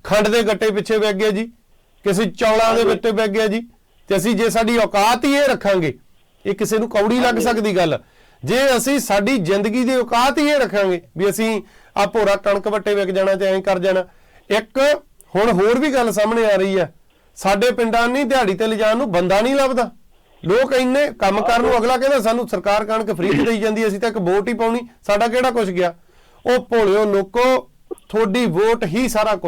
ਖੰਡ ਦੇ ਗੱਟੇ ਪਿੱਛੇ ਵਗ ਗਿਆ ਜੀ ਕਿਸੇ ਚੌਲਾਂ ਦੇ ਵਿੱਤੇ ਵਗ ਗਿਆ ਜੀ। ਤੇ ਅਸੀਂ ਜੇ ਸਾਡੀ ਔਕਾਤ ਹੀ ਇਹ ਰੱਖਾਂਗੇ ਇਹ ਕਿਸੇ ਨੂੰ ਕੌੜੀ ਲੱਗ ਸਕਦੀ ਗੱਲ। ਜੇ ਅਸੀਂ ਸਾਡੀ ਜ਼ਿੰਦਗੀ ਦੀ ਔਕਾਤ ਹੀ ਇਹ ਰੱਖਾਂਗੇ ਵੀ ਅਸੀਂ ਆ ਭੋਰਾ ਕਣਕ ਵੱਟੇ ਵਿਕ ਜਾਣਾ ਤੇ ਐਂ ਕਰ ਜਾਣਾ। ਇੱਕ ਹੁਣ ਹੋਰ ਵੀ ਗੱਲ ਸਾਹਮਣੇ ਆ ਰਹੀ ਹੈ। ਸਾਡੇ ਪਿੰਡਾਂ ਨਹੀਂ, ਦਿਹਾੜੀ ਤੇ ਲਿਜਾਣ ਨੂੰ ਬੰਦਾ ਨਹੀਂ ਲੱਭਦਾ। ਲੋਕ ਇੰਨੇ ਕੰਮ ਕਰਨ ਨੂੰ ਅਗਲਾ ਕਹਿੰਦਾ, ਸਾਨੂੰ ਸਰਕਾਰ ਕਣਕ ਫ੍ਰੀ ਚ ਦੇਈ ਜਾਂਦੀ, ਅਸੀਂ ਤਾਂ ਇੱਕ ਵੋਟ ਹੀ ਪਾਉਣੀ। ਸਾਡਾ ਕਿਹੜਾ ਕੁਝ ਗਿਆ? ਉਹ ਭੋਲਿਓ, ਲੋਕੋ, ਤੁਹਾਡੀ ਵੋਟ ਹੀ ਸਾਰਾ ਕੁਝ